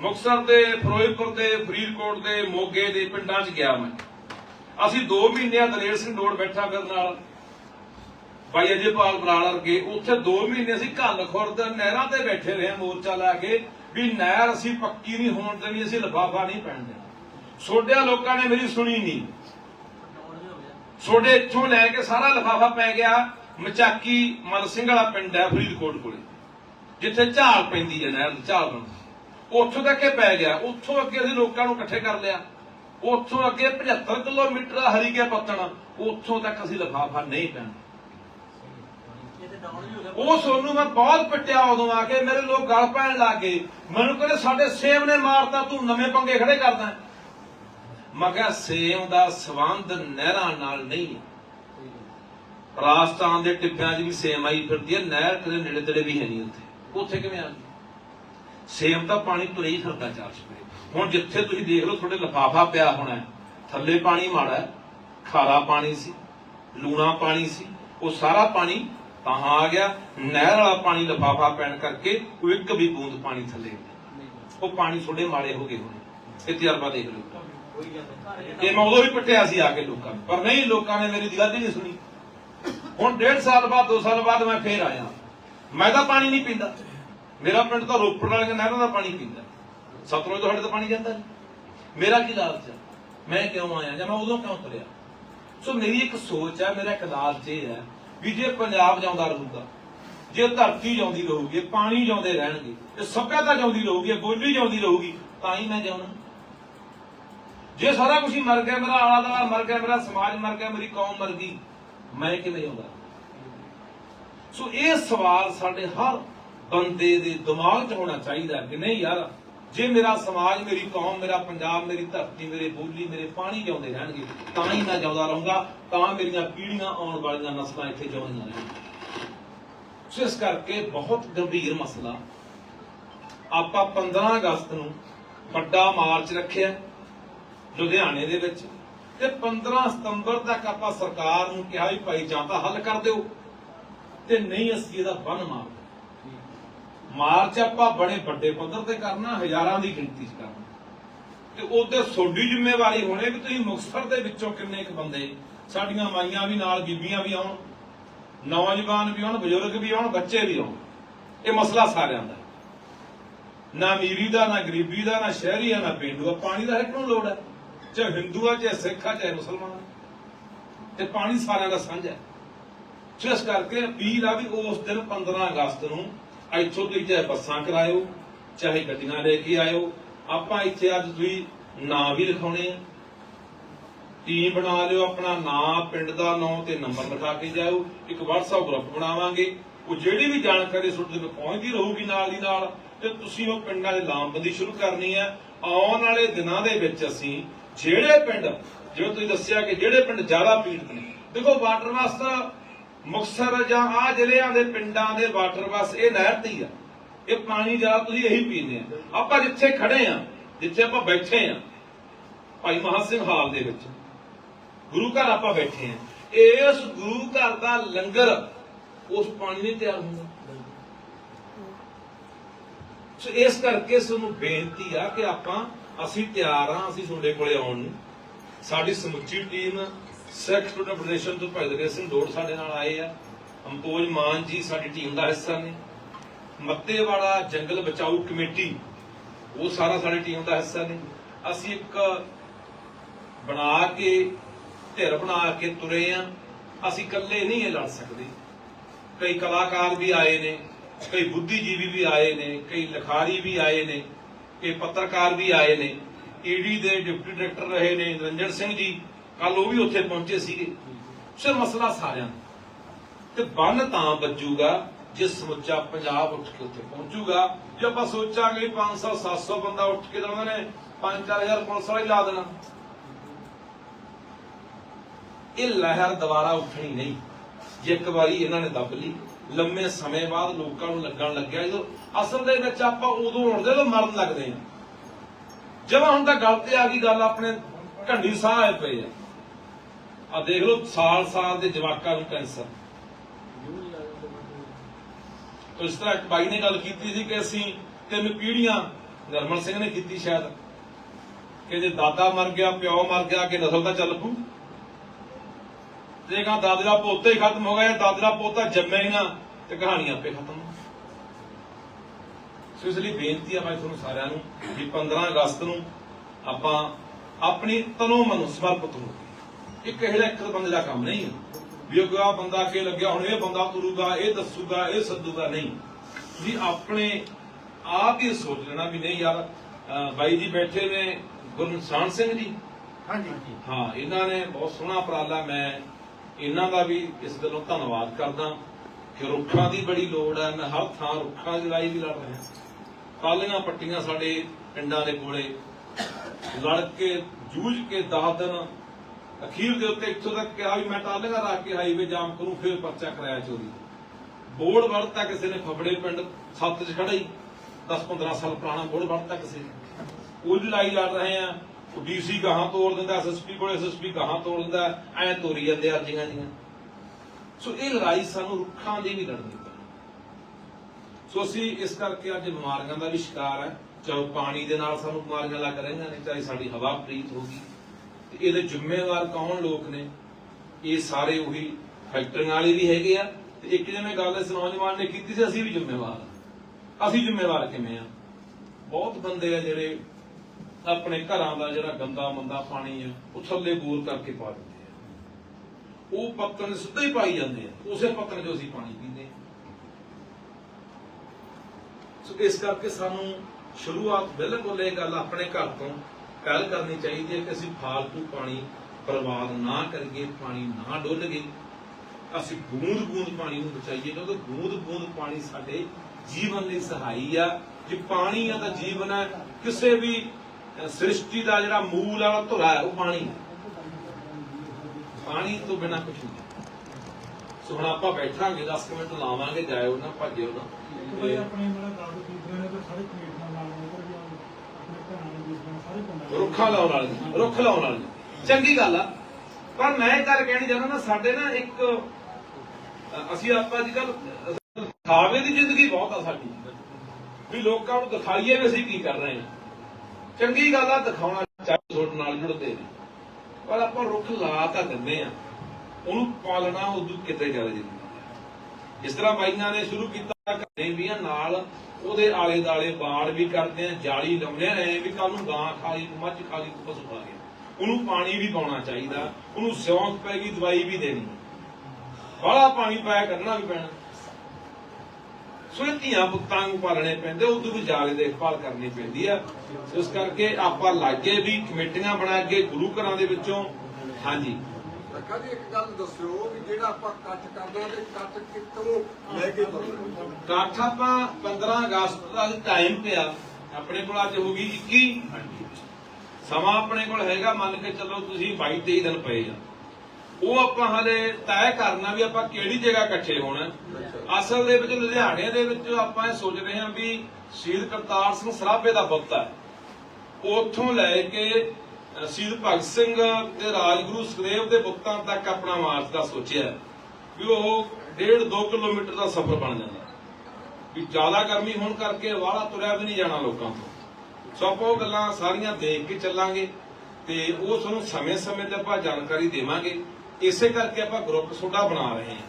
ਮੁਕਤਸਰ ਦੇ ਫਿਰੋਜ਼ਪੁਰ ਦੇ ਫਰੀਦਕੋਟ ਦੇ ਮੋਗੇ ਦੇ ਪਿੰਡਾਂ 'ਚ ਗਿਆ ਮੈਂ। ਅਸੀਂ 2 ਮਹੀਨਿਆਂ ਦਲੇਰ ਸਿੰਘ ਡੋੜ ਬੈਠਾ ਨਾਲ। ਭਾਈ ਅਜੇਪਾਲ ਬਰਾੜ ਵਰਗੇ, ਉੱਥੇ 2 ਮਹੀਨੇ ਅਸੀਂ ਘੱਲ ਖੁਰਦ ਨਹਿਰਾਂ ਤੇ ਬੈਠੇ ਰਹੇ ਮੋਰਚਾ ਲਾ ਕੇ, ਵੀ ਨਹਿਰ ਅਸੀਂ ਪੱਕੀ ਨਹੀਂ ਹੋਣ ਦੇਣੀ, ਅਸੀਂ ਲਫਾਫਾ ਨਹੀਂ ਪੈਣ ਦੇਣਾ। ਛੋਡਿਆ ਲੋਕਾਂ ਨੇ ਮੇਰੀ ਸੁਣੀ ਨਹੀਂ। ਛੋਡੇ ਇੱਥੋਂ ਲੈ ਕੇ ਸਾਰਾ ਲਫਾਫਾ ਪੈ ਗਿਆ, ਮਚਾਕੀ ਮਨ ਸਿੰਘ ਵਾਲਾ ਪਿੰਡ ਹੈ ਫਰੀਦਕੋਟ ਕੋਲੇ, ਜਿੱਥੇ ਝਾਲ ਪੈਂਦੀ ਹੈ ਨਹਿਰ ਦੀ, ਝਾਲ ਬਣਦੀ ਉੱਥੋਂ ਤੱਕ ਇਹ ਪੈ ਗਿਆ, ਉੱਥੋਂ ਅੱਗੇ ਅਸੀਂ ਲੋਕਾਂ ਨੂੰ ਇਕੱਠੇ ਕਰ ਲਿਆ। ਉੱਥੋਂ ਅੱਗੇ 75 ਕਿਲੋਮੀਟਰ ਹਰੀਕੇ ਪੱਤਣ, ਉੱਥੋਂ ਤੱਕ ਅਸੀਂ ਲਫਾਫਾ ਨਹੀਂ ਪੈਣਾ ਇਹ ਤੇ ਡਾਊਨ ਵੀ ਹੋ ਗਿਆ ਉਹ ਸੋਨੂੰ ਮੈਂ ਬਹੁਤ ਪਿੱਟਿਆ ਉਦੋਂ ਆ ਕੇ ਮੇਰੇ ਲੋਕ ਗਲ ਪੈਣ ਲੱਗ ਗਏ। ਮੈਨੂੰ ਕਹਿੰਦੇ ਸਾਡੇ ਸੇਮ ਨੇ ਮਾਰਤਾ ਤੂੰ ਨਵੇਂ ਪੰਗੇ ਖੜੇ ਕਰਦਾ। ਮੈਂ ਕਿਹਾ ਸੇਮ ਦਾ ਸਬੰਧ ਨਹਿਰਾਂ ਨਾਲ ਨਹੀਂ। ਰਾਜਸਥਾਨ ਦੇ ਟਿੱਬਿਆਂ 'ਚ ਵੀ ਸੇਮ ਆਈ ਫਿਰਦੀ ਹੈ ਨਹਿਰ ਕਿਤੇ ਨੇੜੇ ਤੇੜੇ ਵੀ ਹੈ ਨਹੀਂ ਉੱਥੇ। ਉੱਥੇ ਕਿਵੇਂ ਆ ਗਈ ਸੇਮ ਤਾਂ ਪਾਣੀ ਤੁਰੇ ਹੀ ਫਿਰਦਾ ਚਾਰ ਸਪਰੇ ਹੁਣ ਜਿੱਥੇ ਤੁਸੀਂ ਦੇਖ ਲਓ ਤੁਹਾਡੇ ਲਫਾਫਾ ਪਿਆ ਹੋਣਾ ਥੱਲੇ ਪਾਣੀ ਮਾੜਾ ਖਾਰਾ ਪਾਣੀ ਸੀ ਲੂਣਾ ਪਾਣੀ ਸੀ ਉਹ ਸਾਰਾ ਪਾਣੀ ਤਾਂ ਆ ਗਿਆ? ਨਹਿਰ ਵਾਲਾ ਪਾਣੀ ਲਫਾਫਾ ਪੈਣ ਕਰਕੇ ਉਹ ਇੱਕ ਵੀ ਬੂੰਦ ਪਾਣੀ ਥੱਲੇ ਉਹ ਪਾਣੀ ਥੋੜੇ ਮਾੜੇ ਹੋ ਗਏ ਹੁਣ। ਇਹ ਤਜਰਬਾ ਦੇਖ ਲਓ। ਇਹ ਮੈਂ ਉਦੋਂ ਵੀ ਪੱਟਿਆ ਸੀ ਆ ਕੇ ਲੋਕਾਂ ਨੂੰ। ਪਰ ਨਹੀਂ, ਲੋਕਾਂ ਨੇ ਮੇਰੀ ਗੱਲ ਹੀ ਨਹੀਂ ਸੁਣੀ। ਹੁਣ ਡੇਢ ਸਾਲ ਬਾਅਦ 2 ਸਾਲ ਬਾਅਦ ਮੈਂ ਫੇਰ ਆਇਆ। ਮੈਂ ਤਾਂ ਪਾਣੀ ਨਹੀਂ ਪੀਂਦਾ। ਮੇਰਾ ਪਿੰਡ ਤਾਂ ਰੋਪੜ ਵਾਲੀਆਂ ਨਹਿਰਾਂ ਦਾ ਪਾਣੀ ਪੀਂਦਾ। ਸਤਲੁਜ ਤੁਹਾਡੇ ਤਾਂ ਪਾਣੀ ਜਾਂਦਾ ਨਹੀਂ। ਮੇਰਾ ਕੀ ਲਾਲਚ ਹੈ ਮੈਂ ਕਿਉਂ ਆਇਆ ਜਾਂ ਮੈਂ ਉਦੋਂ ਕਿਉਂ ਤੁਰਿਆ? ਸੋ ਮੇਰੀ ਇੱਕ ਸੋਚ ਹੈ ਮੇਰਾ ਇੱਕ ਲਾਲਚ ਇਹ ਹੈ ਵੀ ਜੇ ਪੰਜਾਬ ਜਾਉਂਦਾ ਰਹੂਗਾ, ਜੇ ਧਰਤੀ ਜਾਉਂਦੀ ਰਹੂਗੀ ਪਾਣੀ ਜਾਉਂਦੇ ਰਹਿਣਗੇ ਤੇ ਸਭਿਅਤਾ ਜਾਉਂਦੀ ਰਹੂਗੀ ਬੋਲੀ ਜਾਉਂਦੀ ਰਹੂਗੀ, ਤਾਂ ਹੀ ਮੈਂ ਜਾਉਣਾ ਜੇ ਸਾਰਾ ਕੁਝ ਹੀ ਮਰ ਗਿਆ, ਮੇਰਾ ਆਲਾ ਦੁਆਲਾ ਮਰ ਗਿਆ, ਮੇਰਾ ਸਮਾਜ ਮਰ ਗਿਆ, ਮੇਰੀ ਕੌਮ ਮਰ ਗਈ, ਮੈਂ ਕਿਵੇਂ ਆਉਂਦਾ ਸੋ ਇਹ ਸਵਾਲ ਸਾਡੇ ਹਰ ਬੰਦੇ ਦੇ ਦਿਮਾਗ 'ਚ ਹੋਣਾ ਚਾਹੀਦਾ ਕਿ ਨਹੀਂ ਯਾਰ ਜੇ ਮੇਰਾ ਸਮਾਜ, ਮੇਰੀ ਕੌਮ, ਮੇਰਾ ਪੰਜਾਬ, ਮੇਰੀ ਧਰਤੀ, ਮੇਰੇ ਬੋਲੀ, ਮੇਰੇ ਪਾਣੀ ਜਾਉਂਦੇ ਰਹਿਣਗੇ, ਤਾਂ ਹੀ ਮੈਂ ਜਿਉਂਦਾ ਰਹੂੰਗਾ, ਤਾਂ ਮੇਰੀਆਂ ਪੀੜ੍ਹੀਆਂ ਆਉਣ ਵਾਲੀਆਂ ਨਸਲਾਂ ਇੱਥੇ ਜਿਉਂਦੀਆਂ ਰਹਿਣਗੀਆਂ। ਇਸ ਕਰਕੇ ਬਹੁਤ ਗੰਭੀਰ ਮਸਲਾ। ਆਪਾਂ 15 ਅਗਸਤ ਨੂੰ ਵੱਡਾ ਮਾਰਚ ਰੱਖਿਆ ਲੁਧਿਆਣੇ ਦੇ ਵਿੱਚ, ਤੇ 15 ਸਤੰਬਰ ਤੱਕ ਆਪਾਂ ਸਰਕਾਰ ਨੂੰ ਕਿਹਾ ਵੀ ਭਾਈ ਜਾਂ ਤਾਂ ਹੱਲ ਕਰ ਦਿਓ, ਤੇ ਨਹੀਂ ਅਸੀਂ ਇਹਦਾ ਬੰਨ ਮਾਰ ਮਾਰਚ ਆਪਾਂ ਬੜੇ ਵੱਡੇ ਪੱਧਰ ਤੇ ਕਰਨਾ, ਹਜ਼ਾਰਾਂ ਦੀ ਗਿਣਤੀ 'ਚ ਕਰਨਾ। ਤੇ ਉਹਦੇ ਤੁਹਾਡੀ ਜ਼ਿੰਮੇਵਾਰੀ ਹੋਣੀ ਵੀ ਤੁਸੀਂ ਮੁਕਤਸਰ ਦੇ ਵਿੱਚੋਂ ਕਿੰਨੇ ਕੁ ਬੰਦੇ, ਸਾਡੀਆਂ ਮਾਈਆਂ ਵੀ ਨਾਲ, ਬੀਬੀਆਂ ਵੀ ਆਉਣ, ਨੌਜਵਾਨ ਵੀ ਆਉਣ, ਬਜ਼ੁਰਗ ਵੀ ਆਉਣ, ਬੱਚੇ ਵੀ ਆਉਣ। ਇਹ ਮਸਲਾ ਸਾਰਿਆਂ ਦਾ। ਨਾ ਅਮੀਰੀ ਦਾ, ਨਾ ਗਰੀਬੀ ਦਾ, ਨਾ ਸ਼ਹਿਰੀ ਆ, ਨਾ ਪਿੰਡੂ ਆ। ਪਾਣੀ ਦਾ ਹਰ ਨੂੰ ਲੋੜ ਹੈ ਚਾਹੇ ਹਿੰਦੂ ਆ, ਚਾਹੇ ਸਿੱਖ ਆ, ਚਾਹੇ ਮੁਸਲਮਾਨ ਤੇ ਪਾਣੀ ਸਾਰਿਆਂ ਦਾ ਸਾਂਝਾ। ਹੈ ਇਸ ਕਰਕੇ ਅਪੀਲ ਆ ਵੀ ਉਸ ਦਿਨ 15 ਅਗਸਤ ਨੂੰ ਇੱਥੋਂ ਤੁਸੀਂ ਚਾਹੇ ਬੱਸਾਂ ਕਰਾਇਓ, ਚਾਹੇ ਗੱਡੀਆਂ ਲੈ ਕੇ ਆਇਓ। ਆਪਾਂ ਇੱਥੇ ਅੱਜ ਤੁਸੀਂ ਨਾਂ ਵੀ ਲਿਖਾਉਣੇ ਆ। ਟੀਮ ਬਣਾ ਲਿਓ ਆਪਣਾ ਨਾਂ, ਪਿੰਡ ਦਾ ਨਾਂ ਤੇ ਨੰਬਰ ਲਿਖਾ ਕੇ ਜਾਓ ਇੱਕ WhatsApp ਗਰੁੱਪ ਬਣਾਵਾਂਗੇ। ਉਹ ਜਿਹੜੀ ਵੀ ਜਾਣਕਾਰੀ ਤੁਹਾਡੇ ਤੱਕ ਪਹੁੰਚਦੀ ਰਹੂਗੀ ਨਾਲ ਦੀ ਨਾਲ, ਤੇ ਤੁਸੀਂ ਉਹ ਪਿੰਡਾਂ ਦੇ ਲਾਮਬੰਦੀ ਸ਼ੁਰੂ ਕਰਨੀ ਹੈ। ਆਉਣ ਵਾਲੇ ਦਿਨਾਂ ਦੇ ਵਿੱਚ ਅਸੀਂ ਜਿਹੜੇ ਪਿੰਡ, ਜਿਵੇਂ ਤੁਸੀਂ ਦੱਸਿਆ ਕਿ ਜਿਹੜੇ ਪਿੰਡ ਜ਼ਿਆਦਾ ਪੀੜਤ ਨੇ, ਦੇਖੋ ਵਾਟਰ ਵਾਸਤਾ ਮੁਕਤਸਰ ਜਾਂ ਆ ਜ਼ਿਲ੍ਹਿਆਂ ਦੇ ਪਿੰਡਾਂ ਦੇ ਵਾਟਰ ਵਾਸ ਇਹ ਨਹਿਰ ਤੇ ਆ। ਇਹ ਪਾਣੀ ਜ਼ਿਆਦਾ ਤੁਸੀਂ ਇਹੀ ਪੀਂਦੇ ਆ। ਆਪਾਂ ਜਿੱਥੇ ਖੜੇ ਆ, ਜਿੱਥੇ ਆਪਾਂ ਬੈਠੇ ਆ, ਭਾਈ ਮਹਾਂ ਸਿੰਘ ਹਾਲ ਦੇ ਵਿੱਚ, ਗੁਰੂ ਘਰ ਆਪਾਂ ਬੈਠੇ ਆ। ਇਸ ਗੁਰੂ ਘਰ ਦਾ ਲੰਗਰ ਉਸ ਪਾਣੀ ਨਹੀਂ ਤਿਆਰ ਹੁੰਦਾ। ਸੋ ਇਸ ਕਰਕੇ ਸਾਨੂੰ ਬੇਨਤੀ ਆ ਕਿ ਆਪਾਂ, ਅਸੀਂ ਤਿਆਰ ਆ, ਅਸੀਂ ਤੁਹਾਡੇ ਕੋਲੇ ਆਉਣ ਨੂੰ। ਸਾਡੀ ਸਮੁੱਚੀ ਟੀਮ ਸਿੱਖ ਸਟੂਡੈਂਟ ਫੈਡਰੇਸ਼ਨ ਤੋਂ ਭਾਈ ਸਿੰਘ ਡੋੜ ਸਾਡੇ ਨਾਲ ਆਏ ਆ। ਅੰਪੋਜ ਮਾਨ ਜੀ ਸਾਡੀ ਟੀਮ ਦਾ ਹਿੱਸਾ ਨੇ। ਮੱਤੇਵਾੜਾ ਜੰਗਲ ਬਚਾਊ ਕਮੇਟੀ, ਉਹ ਸਾਰਾ ਸਾਡੀ ਟੀਮ ਦਾ ਹਿੱਸਾ ਨੇ। ਅਸੀਂ ਇੱਕ ਬਣਾ ਕੇ, ਧਿਰ ਬਣਾ ਕੇ ਤੁਰੇ ਆ। ਅਸੀਂ ਇਕੱਲੇ ਨਹੀਂ ਇਹ ਲੜ ਸਕਦੇ। ਕਈ ਕਲਾਕਾਰ ਵੀ ਆਏ ਨੇ, ਕਈ ਬੁੱਧੀਜੀਵੀ ਵੀ ਆਏ ਨੇ, ਕਈ ਲਿਖਾਰੀ ਵੀ ਆਏ ਨੇ, ਕਈ ਪੱਤਰਕਾਰ ਵੀ ਆਏ ਨੇ। ਈਡੀ ਦੇ ਡਿਪਟੀ ਡਾਇਰੈਕਟਰ ਰਹੇ ਨੇ ਨਿਰੰਜਨ ਸਿੰਘ ਜੀ। ਕੱਲ ਉਹ ਵੀ ਉੱਥੇ ਪਹੁੰਚੇ ਸੀਗੇ। ਸੋ ਮਸਲਾ ਸਾਰਿਆਂ ਦਾ। ਤੇ ਬੰਨ ਤਾਂ ਵੱਜੂਗਾ, ਜੇ ਸਮੁੱਚਾ ਪੰਜਾਬ ਉੱਠ ਕੇ ਉੱਥੇ ਪਹੁੰਚੂਗਾ। ਜੇ ਆਪਾਂ ਸੋਚਾਂਗੇ ਵੀ 500 700 ਬੰਦਾ ਉੱਠ ਕੇ ਤਾਂ ਉਹਨਾਂ ਨੇ 5-4000 ਪੁਲਿਸ ਵਾਲੇ ਲਾ ਦੇਣਾ। ਇਹ ਲਹਿਰ ਦੁਬਾਰਾ ਉੱਠਣੀ ਨਹੀਂ। ਜੇ ਇੱਕ ਵਾਰੀ ਇਹਨਾਂ ਨੇ ਦੱਬ ਲਈ, ਲੰਮੇ ਸਮੇਂ ਬਾਅਦ ਲੋਕਾਂ ਨੂੰ ਲੱਗਣ ਲੱਗਿਆ, ਜਦੋਂ ਅਸਲ ਦੇ ਵਿੱਚ ਆਪਾਂ ਉਦੋਂ ਉੱਠਦੇ ਜਦੋਂ ਮਰਨ ਲੱਗਦੇ ਆ ਜਦੋਂ ਹੁਣ ਤਾਂ ਗੱਲ ਤੇ ਆ ਗਈ, ਗੱਲ ਆਪਣੇ ਢੰਡੀ ਸਾਹ ਆਏ ਪਏ ਆ। ਆ ਦੇਖ ਲਓ, ਸਾਲ ਸਾਲ ਦੇ ਜਵਾਕਾਂ ਨੂੰ ਕੈਂਸਰ। ਇਸ ਤਰ੍ਹਾਂ ਇੱਕ ਬਾਈ ਨੇ ਗੱਲ ਕੀਤੀ ਸੀ ਕਿ ਅਸੀਂ ਤਿੰਨ ਪੀੜ੍ਹੀਆਂ ਨਰਮਲ ਸਿੰਘ ਨੇ ਕੀਤੀ ਸ਼ਾਇਦ, ਕਿ ਜੇ ਦਾਦਾ ਮਰ ਗਿਆ, ਪਿਓ ਮਰ ਗਿਆ ਕਿ ਨਸਲ ਤਾਂ ਚੱਲ ਪੂ ਜੇ ਕਹਾਂ ਦਾਦੇ ਦਾ ਪੋਤਾ ਹੀ ਖਤਮ ਹੋ ਗਿਆ, ਜਾਂ ਦਾਦੇ ਦਾ ਪੋਤਾ ਜੰਮੇ ਹੀ ਨਾ, ਤੇ ਕਹਾਣੀ ਆਪੇ ਖਤਮ ਸੋ ਇਸ ਲਈ ਬੇਨਤੀ ਆ ਮੈਂ ਤੁਹਾਨੂੰ ਸਾਰਿਆਂ ਨੂੰ ਵੀ 15 ਅਗਸਤ ਨੂੰ ਆਪਾਂ ਆਪਣੀ ਤਨੋਂ ਮਨੋਂ ਸਮਰਪਿਤ ਹੋ ਕੇ ਇੱਕ ਇਹਦਾ ਇੱਕ ਬੰਦੇ ਦਾ ਕੰਮ ਨਹੀਂ ਹੈ। ਵੀ ਉਹ ਆ ਬੰਦਾ ਅੱਗੇ ਲੱਗਿਆ ਹੁਣ ਇਹ ਬੰਦਾ ਤੁਰੂਗਾ ਇਹ ਦੱਸੂਗਾ ਇਹ ਸੱਦੂਗਾ ਨਹੀਂ। ਵੀ ਆਪਣੇ ਆਪ ਹੀ ਸੋਚ ਲੈਣਾ ਵੀ ਨਹੀਂ ਯਾਰ ਬਾਈ ਜੀ ਬੈਠੇ ਨੇ ਗੁਰਨਸਾਨ ਸਿੰਘ ਜੀ। ਹਾਂਜੀ। ਹਾਂ ਇਹਨਾਂ ਨੇ ਬਹੁਤ ਸੋਹਣਾ ਉਪਰਾਲਾ ਮੈਂ ਇਹਨਾਂ ਦਾ ਵੀ ਇਸ ਗੱਲੋਂ ਧੰਨਵਾਦ ਕਰਦਾ। ਕਿ ਰੁੱਖਾਂ ਦੀ ਬੜੀ ਲੋੜ ਹੈ ਮੈਂ ਹਰ ਥਾਂ ਰੁੱਖਾਂ ਦੀ ਲੜਾਈ ਵੀ ਲੜ ਰਿਹਾ। ਕਾਲੀਆਂ ਪੱਟੀਆਂ ਸਾਡੇ ਪਿੰਡਾਂ ਦੇ ਕੋਲੇ। ਲੜ ਕੇ ਜੂਝ ਕੇ 10 ਦਿਨ ਅਖੀਰ ਦੇ ਉੱਤੇ ਇੱਥੋਂ ਤੱਕ ਕਿਹਾ ਵੀ ਮੈਂ ਟਾਲੀਆਂ ਰੱਖ ਕੇ ਹਾਈਵੇ ਜਾਮ ਕਰੂੰ, ਫਿਰ ਪਰਚਾ ਕਰਾਇਆ ਚੋਰੀ। ਬੋਰਡ ਵੜਤਾ ਕਿਸੇ ਨੇ ਫਬੜੇ ਪਿੰਡ ਸੱਤ 'ਚ ਖੜਾ ਹੀ 10-15 ਸਾਲ ਪੁਰਾਣਾ ਬੋਰਡ ਵੜਤਾ ਕਿਸੇ ਨੇ। ਉਹ ਲੜਾਈ ਲੜ ਰਹੇ ਆ। ਉਹ ਡੀਸੀ ਗਾਹਾਂ ਤੋੜ ਦਿੰਦਾ ਐਸਐਸਪੀ ਕੋਲ ਐਸਐਸਪੀ ਗਾਹਾਂ ਤੋੜ ਦਿੰਦਾ, ਐ ਤੋਰੀ ਜਾਂਦੇ ਅਰਜ਼ੀਆਂ ਜੀਆਂ ਸੋ ਇਹ ਲੜਾਈ ਸਾਨੂੰ ਰੁੱਖਾਂ ਦੀ ਵੀ ਲੜਨੀ ਪੈਣੀ ਸੋ ਅਸੀਂ ਇਸ ਕਰਕੇ ਅੱਜ ਬਿਮਾਰੀਆਂ ਦਾ ਵੀ ਸ਼ਿਕਾਰ ਹੈ। ਚਾਹੇ ਪਾਣੀ ਦੇ ਨਾਲ ਸਾਨੂੰ ਬਿਮਾਰੀਆਂ ਲੱਗ ਰਹੀਆਂ ਨੇ, ਚਾਹੇ ਸਾਡੀ ਹਵਾ ਪ੍ਰੀਤ ਹੋ ਗਈ। ਤੇ ਇਹਦੇ ਜ਼ਿੰਮੇਵਾਰ ਕੌਣ ਲੋਕ ਨੇ? ਇਹ ਸਾਰੇ ਉਹੀ ਫੈਕਟਰੀਆਂ ਵਾਲੇ ਵੀ ਹੈਗੇ ਆ ਤੇ ਇੱਕ ਜਿਵੇਂ ਗੱਲ ਇਸ ਨੌਜਵਾਨ ਨੇ ਕੀਤੀ ਸੀ, ਅਸੀਂ ਵੀ ਜ਼ਿੰਮੇਵਾਰ ਅਸੀਂ ਜ਼ਿੰਮੇਵਾਰ ਕਿਵੇਂ ਆ? ਬਹੁਤ ਬੰਦੇ ਆ ਜਿਹੜੇ ਆਪਣੇ ਘਰਾਂ ਦਾ ਜਿਹੜਾ ਗੰਦਾ ਮੰਦਾ ਪਾਣੀ ਆ, ਉਹ ਥੱਲੇ ਬੋਰ ਕਰਕੇ ਪਾ ਦਿੰਦੇ ਆ। ਉਹ ਪੱਤਨ ਸਿੱਧਾ ਹੀ ਪਾਈ ਜਾਂਦੇ ਆ, ਉਸੇ ਪੱਤਨ 'ਚੋਂ ਅਸੀਂ ਪਾਣੀ ਪੀਂਦੇ ਸੋ ਇਸ ਕਰਕੇ ਸਾਨੂੰ ਸ਼ੁਰੂਆਤ ਬਿਲਕੁਲ ਇਹ ਗੱਲ ਆਪਣੇ ਘਰ ਤੋਂ ਪਹਿਲ ਕਰਨੀ ਚਾਹੀਦੀ ਹੈ ਕਿ ਅਸੀਂ ਫਾਲਤੂ ਪਾਣੀ ਬਰਬਾਦ ਨਾ ਕਰੀਏ, ਪਾਣੀ ਨਾ ਡੁੱਲਗੇ ਅਸੀਂ ਬੂੰਦ ਬੂੰਦ ਪਾਣੀ ਨੂੰ ਬਚਾਈਏ, ਕਿਉਂਕਿ ਬੂੰਦ ਬੂੰਦ ਪਾਣੀ ਸਾਡੇ ਜੀਵਨ ਲਈ ਸਹਾਈ ਆ। ਜੇ ਪਾਣੀ ਆ ਤਾਂ ਜੀਵਨ ਹੈ ਕਿਸੇ ਵੀ ਸ੍ਰਿਸ਼ਟੀ ਦਾ ਜਿਹੜਾ ਮੂਲ ਵਾਲਾ ਧੁਰਾ ਹੈ ਉਹ ਪਾਣੀ ਪਾਣੀ ਤੋਂ ਬਿਨਾ ਕੁਝ ਨਹੀਂ। ਸੋ ਹੁਣ ਆਪਾਂ ਬੈਠਾਂਗੇ 10 ਮਿੰਟ ਲਾਵਾਂਗੇ, ਜਾਇਓ ਨਾ, ਭੱਜਿਓ ਨਾ। ਆਪਣੇ ਮਤਲਬ ਦਾਦੂ ਦੂਸਰੇ ਨੇ ਤਾਂ ਸਾਰੇ ਕਮੇਟੀਆਂ ਨਾਲ ਉਧਰ ਵੀ ਆਉਣ, ਆਪਣੇ ਭੈਣਾਂ ਨੂੰ ਦੂਸਰੇ ਸਾਰੇ ਪਿੰਡਾਂ ਦੇ। ਰੁੱਖਾਂ ਲਾਉਣ ਵਾਲੀ ਰੁੱਖ ਲਾਉਣ ਵਾਲੀ ਚੰਗੀ ਗੱਲ ਆ। ਪਰ ਮੈਂ ਇਹ ਗੱਲ ਕਹਿਣੀ ਚਾਹੁੰਦਾ ਨਾ, ਸਾਡੇ ਨਾ ਇੱਕ ਅਸੀਂ ਆਪਾਂ ਅੱਜ ਕੱਲ ਦਿਖਾਵੇ ਦੀ ਜ਼ਿੰਦਗੀ ਬਹੁਤ ਆ ਸਾਡੀ। ਵੀ ਲੋਕਾਂ ਨੂੰ ਦਿਖਾਈਏ ਵੀ ਅਸੀਂ ਕੀ ਕਰ ਰਹੇ ਹਾਂ। ਚੰਗੀ ਗੱਲ ਆ, ਦਿਖਾਉਣਾ ਚਾਹੀਦਾ ਤੁਹਾਡੇ ਨਾਲ ਜੁੜਦੇ ਨੇ। ਪਰ ਆਪਾਂ ਰੁੱਖ ਲਾ ਤਾਂ ਦਿੰਦੇ ਆ ਉਹਨੂੰ ਪਾਲਣਾ ਉਦੋਂ ਕਿਤੇ ਜ਼ਿਆਦਾ ਜ਼ਰੂਰੀ ਜਿਸ ਤਰ੍ਹਾਂ ਬਾਈਆਂ ਨੇ ਸ਼ੁਰੂ ਕੀਤਾ ਘਰੇ ਵੀ ਨਾਲ ਉਹਦੇ ਆਲੇ ਦਾਲੇ ਬਾੜ ਵੀ ਕਰਦੇ ਆ, ਜਾਲੀ ਲਾਉਂਦੇ ਆ ਵੀ ਕੱਲ ਨੂੰ ਗਾਂ ਖਾ ਲਈ, ਮੱਝ ਖਾ ਲਈ ਪਸ਼ੂ ਖਾ ਗਿਆ ਉਹਨੂੰ ਪਾਣੀ ਵੀ ਪਾਉਣਾ ਚਾਹੀਦਾ, ਉਹਨੂੰ ਸਿਉਂਕ ਪੈ ਗਈ, ਦਵਾਈ ਵੀ ਦੇਣੀ। ਬਾਹਲਾ ਪਾਣੀ ਪਾਇਆ ਕਰਨਾ ਵੀ ਪੈਣਾ। ਸੋ ਧੀਆਂ ਪੁੱਤਾਂ ਨੂੰ ਪਾਲਣੇ ਪੈਂਦੇ ਉਦੋਂ ਵੀ ਜਾਲੇ ਦੇਖਭਾਲ ਕਰਨੀ ਪੈਂਦੀ ਆ। ਇਸ ਕਰਕੇ ਆਪਾਂ ਲਾਗੇ ਵੀ ਕਮੇਟੀਆਂ ਬਣਾ ਕੇ, ਗੁਰੂ ਘਰਾਂ ਦੇ ਵਿੱਚੋਂ, ਹਾਂਜੀ। ਰੱਖਾ ਜੀ ਇੱਕ ਗੱਲ ਦੱਸਿਓ ਵੀ ਜਿਹੜਾ ਆਪਾਂ ਕੱਟ ਕਰਦੇ ਆ ਤੇ ਕੱਟ ਕਿੱਥੋਂ ਲੈ ਕੇ ਤੁਰਨਾ ਇਕੱਠ ਆਪਾਂ 15 ਅਗਸਤ ਦਾ ਟਾਈਮ ਪਿਆ ਆਪਣੇ ਕੋਲ ਅੱਜ ਹੋ ਗਈ 21 ਸਮਾਂ ਆਪਣੇ ਕੋਲ ਹੈਗਾ ਮੰਨ ਕੇ ਚੱਲੋ ਤੁਸੀਂ 22 23 ਦਿਨ ਪਏ ਆ। ਉਹ ਆਪਾਂ ਹਲੇ ਤੈਅ ਕਰਨਾ ਵੀ ਆਪਾਂ ਕਿਹੜੀ ਜਗ੍ਹਾ ਇਕੱਠੇ ਹੋਣਾ। ਅਸਲ ਦੇ ਵਿੱਚ ਲੁਧਿਆਣੇ ਦੇ ਵਿੱਚ ਆਪਾਂ ਇਹ ਸੋਚ ਰਹੇ ਹਾਂ ਵੀ ਸ਼ਹੀਦ ਕਰਤਾਰ ਸਿੰਘ ਸਰਾਭੇ ਦਾ ਬੁੱਤ ਹੈ ਉੱਥੋਂ ਲੈ ਕੇ ਸ਼ਹੀਦ ਭਗਤ ਸਿੰਘ ਤੇ ਰਾਜਗੁਰੂ ਸੁਖਦੇਵ ਦੇ ਬੁੱਤਾਂ ਤੱਕ ਆਪਣਾ ਮਾਰਚ ਦਾ ਸੋਚਿਆ ਵੀ ਉਹ ਡੇਢ 2 ਕਿਲੋਮੀਟਰ ਦਾ ਸਫ਼ਰ ਬਣ ਜਾਂਦਾ ਵੀ ਜ਼ਿਆਦਾ ਗਰਮੀ ਹੋਣ ਕਰਕੇ ਵਾਲਾ ਤੁਰਿਆ ਵੀ ਨਹੀਂ ਜਾਣਾ ਲੋਕਾਂ ਤੋਂ। ਸੋ ਆਪਾਂ ਉਹ ਗੱਲਾਂ ਸਾਰੀਆਂ ਦੇਖ ਕੇ ਚੱਲਾਂਗੇ ਤੇ ਉਹ ਤੁਹਾਨੂੰ ਸਮੇਂ-ਸਮੇਂ ਤੇ ਆਪਾਂ ਜਾਣਕਾਰੀ ਦੇਵਾਂਗੇ। ਇਸੇ ਕਰਕੇ ਆਪਾਂ ਗਰੁੱਪ ਤੁਹਾਡਾ ਬਣਾ ਰਹੇ ਹਾਂ।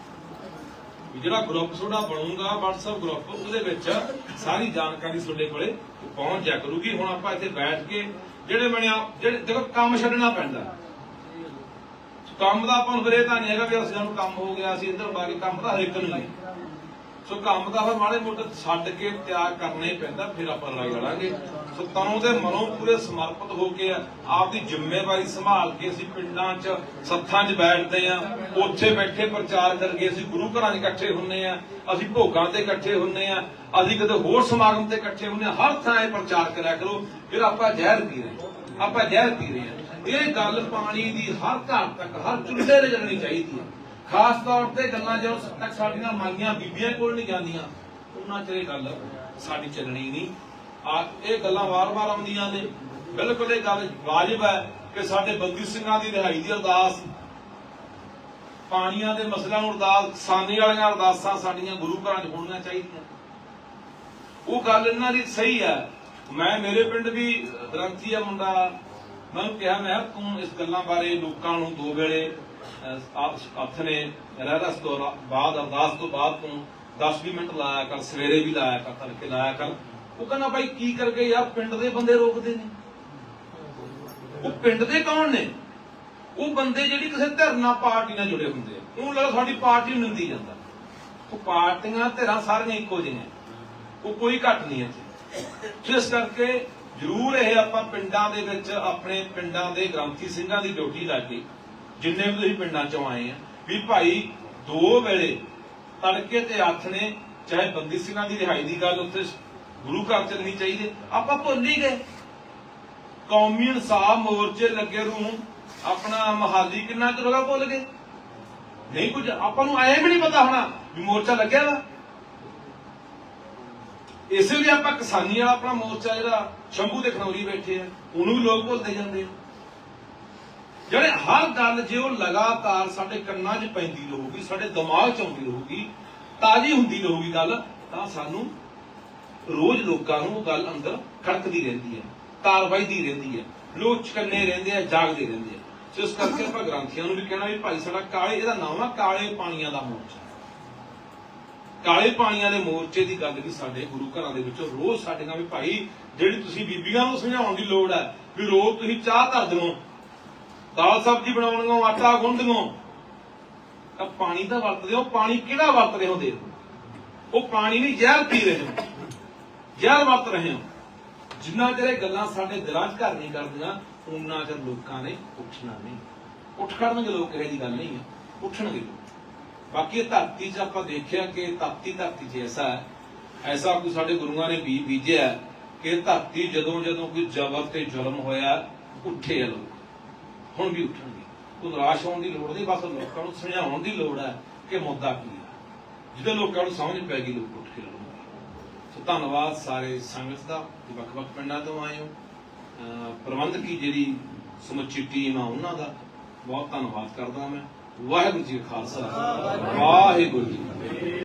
ਵੀ ਜਿਹੜਾ ਗਰੁੱਪ ਤੁਹਾਡਾ ਬਣੂਗਾ, WhatsApp ਗਰੁੱਪ, ਉਹਦੇ ਵਿੱਚ ਸਾਰੀ ਜਾਣਕਾਰੀ ਤੁਹਾਡੇ ਕੋਲੇ ਪਹੁੰਚ ਜਾ ਕਰੂਗੀ। ਹੁਣ ਆਪਾਂ ਇੱਥੇ ਬੈਠ ਕੇ ਜਿਹੜੇ ਬਣਿਆ, ਜਿਹੜੇ ਦੇਖੋ ਕੰਮ ਛੱਡਣਾ ਪੈਂਦਾ। ਕੰਮ ਦਾ ਆਪਾਂ ਨੂੰ ਫਿਰ ਇਹ ਤਾਂ ਨਹੀਂ ਹੈਗਾ ਵੀ ਅਸੀਂ ਸਾਨੂੰ ਕੰਮ ਹੋ ਗਿਆ, ਅਸੀਂ ਇੱਧਰ ਬਾਕੀ ਕੰਮ ਤਾਂ ਹਰ ਇੱਕ ਨੂੰ ਹੀ। ਸੋ ਕੰਮ ਦਾ ਫਿਰ ਮਾੜੇ ਮੋਟੇ ਛੱਡ ਕੇ ਤਿਆਗ ਕਰਨਾ ਹੀ ਪੈਂਦਾ, ਫਿਰ ਆਪਾਂ ਲੜਾਈ ਲੜਾਂਗੇ। ਸੋ ਤਾਂ ਉਹਦੇ ਮਨੋਂ ਪੂਰੇ ਸਮਰਪਿਤ ਹੋ ਕੇ ਆਪਦੀ ਜ਼ਿੰਮੇਵਾਰੀ ਸੰਭਾਲ ਕੇ ਅਸੀਂ ਪਿੰਡਾਂ 'ਚ ਸੱਥਾਂ 'ਚ ਬੈਠਦੇ ਆ, ਉੱਥੇ ਬੈਠੇ ਪ੍ਰਚਾਰ ਕਰਕੇ ਅਸੀਂ ਗੁਰੂ ਘਰਾਂ 'ਚ ਇਕੱਠੇ ਹੁੰਨੇ ਆ, ਅਸੀਂ ਭੋਗਾਂ ਤੇ ਇਕੱਠੇ ਹੁੰਨੇ ਆ, ਅਸੀਂ ਕਿਤੇ ਹੋਰ ਸਮਾਗਮ ਤੇ ਇਕੱਠੇ ਹੁੰਨੇ ਆ, ਹਰ ਥਾਂ ਇਹ ਪ੍ਰਚਾਰ ਕਰਿਆ ਕਰੋ, ਫਿਰ ਆਪਾਂ ਜ਼ਹਿਰ ਪੀ ਰਹੇ ਆਪਾਂ ਜ਼ਹਿਰ ਪੀ ਰਹੇ ਹਾਂ ਇਹ ਗੱਲ ਪਾਣੀ ਦੀ ਹਰ ਘਰ ਤੱਕ, ਹਰ ਚੁੱਲ੍ਹੇ ਤੇ ਚੱਲਣੀ ਚਾਹੀਦੀ ਹੈ। ਖਾਸ ਤੌਰ ਤੇ ਗੱਲਾਂ ਜਦੋਂ ਤੱਕ ਸਾਡੀਆਂ ਮਾਈਆਂ ਬੀਬੀਆਂ ਕੋਲ ਨਹੀਂ ਜਾਂਦੀਆਂ, ਉਹਨਾਂ ਚਿਰ ਇਹ ਗੱਲ ਸਾਡੀ ਚੱਲਣੀ ਨਹੀਂ। ਆ, ਇਹ ਗੱਲਾਂ ਵਾਰ-ਵਾਰ ਆਉਂਦੀਆਂ ਨੇ। ਬਿਲਕੁਲ ਇਹ ਗੱਲ ਵਾਜਬ ਹੈ ਕਿ ਸਾਡੇ ਬੰਦੀ ਸਿੰਘਾਂ ਦੀ ਰਿਹਾਈ ਦੀ ਅਰਦਾਸ, ਪਾਣੀਆਂ ਦੇ ਮਸਲਿਆਂ ਨੂੰ ਅਰਦਾਸ, ਕਿਸਾਨੀ ਵਾਲੀਆਂ ਅਰਦਾਸਾਂ ਸਾਡੀਆਂ ਗੁਰੂ ਘਰਾਂ 'ਚ ਹੋਣੀਆਂ ਚਾਹੀਦੀਆਂ। ਉਹ ਗੱਲ ਇਹਨਾਂ ਦੀ ਸਹੀ ਹੈ। ਮੈਂ, ਮੇਰੇ ਪਿੰਡ ਵੀ ਗ੍ਰੰਥੀ ਆ ਮੁੰਡਾ। ਮੈਂ ਕਿਹਾ, ਮੈਂ ਤੂੰ ਇਸ ਗੱਲਾਂ ਬਾਰੇ ਲੋਕਾਂ ਨੂੰ ਦੋ ਵੇਲੇ ਹੱਥ ਨੇ ਰਹਿਰਸ ਤੋਂ ਬਾਅਦ, ਅਰਦਾਸ ਤੋਂ ਬਾਅਦ ਤੂੰ 10-20 ਮਿੰਟ ਲਾਇਆ ਕਰ, ਸਵੇਰੇ ਵੀ ਲਾਇਆ ਕਰ, ਤੜਕੇ ਲਾਇਆ ਕਰ। ਉਹ ਕਹਿੰਦਾ ਬਾਈ ਕੀ ਕਰਕੇ ਯਾਰ, ਪਿੰਡ ਦੇ ਬੰਦੇ ਰੋਕਦੇ ਨੇ। ਉਹ ਪਿੰਡ ਦੇ ਕੌਣ ਨੇ? ਉਹ ਬੰਦੇ ਜਿਹੜੀ ਕਿਸੇ ਧਿਰਨਾ ਪਾਰਟੀ ਨਾਲ ਜੁੜੇ ਹੁੰਦੇ ਆ। ਉਹਨੂੰ ਲੱਗਦਾ ਸਾਡੀ ਪਾਰਟੀ ਨੂੰ ਨਿੰਦੀ ਜਾਂਦਾ। ਉਹ ਪਾਰਟੀਆਂ ਧਿਰਾਂ ਸਾਰੀਆਂ ਇੱਕੋ ਜਿਹੀਆਂ। ਉਹ ਕੋਈ ਘੱਟ ਨਹੀਂ ਇੱਥੇ। ਸੋ ਇਸ ਕਰਕੇ ਜ਼ਰੂਰ ਇਹ ਆਪਾਂ ਪਿੰਡਾਂ ਦੇ ਵਿੱਚ, ਆਪਣੇ ਪਿੰਡਾਂ ਦੇ ਗ੍ਰੰਥੀ ਸਿੰਘਾਂ ਦੀ ਡਿਊਟੀ ਲਾ ਕੇ ਜਿੰਨੇ ਵੀ ਤੁਸੀਂ ਪਿੰਡਾਂ ਚੋਂ ਆਏ ਆ, ਵੀ ਭਾਈ ਦੋ ਵੇਲੇ ਤੜਕੇ ਤੇ ਹੱਥ ਨੇ ਚਾਹੇ ਬੰਦੀ ਸਿੰਘਾਂ ਦੀ ਰਿਹਾਈ ਦੀ ਗੱਲ ਉੱਥੇ ਗੁਰੂ ਘਰ ਚ ਚਾਹੀਦੀ ਆਪਾਂ ਭੁੱਲ ਹੀ ਗਏ। ਕੌਮੀ ਇਨਸਾਫ ਮੋਰਚੇ ਲੱਗੇ ਨੂੰ ਆਪਣਾ ਮਹਾਲੀ ਕਿੰਨਾ ਚਿਰ ਹੋ ਭੁੱਲ ਗਏ। ਨਹੀਂ ਕੁਝ, ਆਪਾਂ ਨੂੰ ਐਂ ਵੀ ਨਹੀਂ ਪਤਾ ਹੋਣਾ ਵੀ ਮੋਰਚਾ ਲੱਗਿਆ ਵਾ। ਇਸੇ ਲਈ ਆਪਾਂ ਕਿਸਾਨੀ ਵਾਲਾ ਆਪਣਾ ਮੋਰਚਾ ਜਿਹੜਾ ਸ਼ੰਭੂ ਦੇ ਖਨੌਰੀ ਬੈਠੇ ਆ, ਉਹਨੂੰ ਵੀ ਲੋਕ ਭੁੱਲਦੇ ਜਾਂਦੇ ਆ। ਜਿਹੜੇ ਹਰ ਗੱਲ ਜੇ ਉਹ ਲਗਾਤਾਰ ਸਾਡੇ ਕੰਨਾਂ 'ਚ ਪੈਂਦੀ ਰਹੂਗੀ, ਸਾਡੇ ਦਿਮਾਗ 'ਚ ਆਉਂਦੀ ਰਹੂਗੀ, ਤਾਜ਼ੀ ਹੁੰਦੀ ਰਹੂਗੀ ਗੱਲ, ਤਾਂ ਸਾਨੂੰ ਰੋਜ਼ ਲੋਕਾਂ ਨੂੰ ਉਹ ਗੱਲ ਅੰਦਰ ਖੜਕਦੀ ਰਹਿੰਦੀ ਹੈ ਤਾਰ ਵੱਜਦੀ ਰਹਿੰਦੀ ਹੈ ਲੋਕ ਚਕੰਨੇ ਰਹਿੰਦੇ ਆ, ਜਾਗਦੇ ਰਹਿੰਦੇ ਆ। ਸੋ ਇਸ ਕਰਕੇ ਆਪਾਂ ਗ੍ਰੰਥੀਆਂ ਨੂੰ ਵੀ ਕਹਿਣਾ ਵੀ ਭਾਈ ਸਾਡਾ ਕਾਲੇ, ਇਹਦਾ ਨਾਮ ਆ ਕਾਲੇ ਪਾਣੀਆਂ ਦਾ ਮੋਰਚਾ। ਕਾਲੇ ਪਾਣੀਆਂ ਦੇ ਮੋਰਚੇ ਦੀ ਗੱਲ ਵੀ ਸਾਡੇ ਗੁਰੂ ਘਰਾਂ ਦੇ ਵਿੱਚੋਂ ਰੋਜ਼ ਸਾਡੇ ਨਾਲ ਵੀ ਭਾਈ, ਜਿਹੜੀ ਤੁਸੀਂ ਬੀਬੀਆਂ ਨੂੰ ਸਮਝਾਉਣ ਦੀ ਲੋੜ ਹੈ, ਵੀ ਰੋਜ਼ ਤੁਸੀਂ ਚਾਹ ਧਰ ਦਿਓ ਦਾਲ ਸਬਜ਼ੀ ਬਣਾਉਣੀਆਂ, ਆਟਾ ਗੁੰਨਦੀਆਂ। ਤਾਂ ਪਾਣੀ ਤਾਂ ਵਰਤਦੇ ਹੋ, ਪਾਣੀ ਕਿਹੜਾ ਵਰਤ ਰਹੇ ਹੋ ਦੇ ਉਹ ਪਾਣੀ ਨਹੀਂ, ਜ਼ਹਿਰ ਪੀ ਰਹੇ ਹੋ। ਜ਼ਹਿਰ ਵਰਤ ਰਹੇ ਹੋ। ਜਿੰਨਾ ਚਿਰ ਇਹ ਗੱਲਾਂ ਸਾਡੇ ਦਿਲਾਂ 'ਚ ਘਰ ਨਹੀਂ ਕਰਦੀਆਂ ਉਹਨਾਂ ਚਿਰ ਲੋਕਾਂ ਨੇ ਉੱਠਣਾ ਨਹੀਂ। ਉੱਠ ਖੜਨਗੇ ਲੋਕ, ਇਹ ਜੀ ਗੱਲ ਨਹੀਂ ਹੈ। ਉੱਠਣਗੇ ਲੋਕ। ਬਾਕੀ ਇਹ ਧਰਤੀ 'ਚ ਆਪਾਂ ਦੇਖਿਆ ਕਿ ਧਰਤੀ ਧਰਤੀ 'ਚ ਹੈ, ਐਸਾ ਕੋਈ ਸਾਡੇ ਗੁਰੂਆਂ ਨੇ ਵੀ ਬੀਜਿਆ ਕਿ ਧਰਤੀ ਜਦੋਂ ਜਦੋਂ ਕੋਈ ਜ਼ਬਰ ਤੇ ਜ਼ੁਲਮ ਹੋਇਆ, ਉੱਠੇ ਆ ਲੋਕ। ਹੁਣ ਵੀ ਉੱਠਣਗੇ। ਕੋਈ ਨਿਰਾਸ਼ ਹੋਣ ਦੀ ਲੋੜ ਨਹੀਂ ਬਸ ਲੋਕਾਂ ਨੂੰ ਸਮਝਾਉਣ ਦੀ ਲੋੜ ਹੈ ਕਿ ਮੁੱਦਾ ਕੀ ਹੈ। ਜਦੋਂ ਲੋਕਾਂ ਨੂੰ ਸਮਝ ਪੈ ਗਈ ਲੋਕ ਉੱਠ ਕੇ ਲੜਨਗੇ ਸੋ ਧੰਨਵਾਦ ਸਾਰੇ ਸੰਗਤ ਦਾ ਵੱਖ-ਵੱਖ ਪਿੰਡਾਂ ਤੋਂ ਆਏ ਹੋ। ਪ੍ਰਬੰਧਕੀ ਜਿਹੜੀ ਸਮੁੱਚੀ ਟੀਮ ਆ ਉਹਨਾਂ ਦਾ ਬਹੁਤ ਧੰਨਵਾਦ ਕਰਦਾ ਮੈਂ। ਵਾਹਿਗੁਰੂ ਜੀ ਖਾਲਸਾ। ਵਾਹਿਗੁਰੂ ਜੀ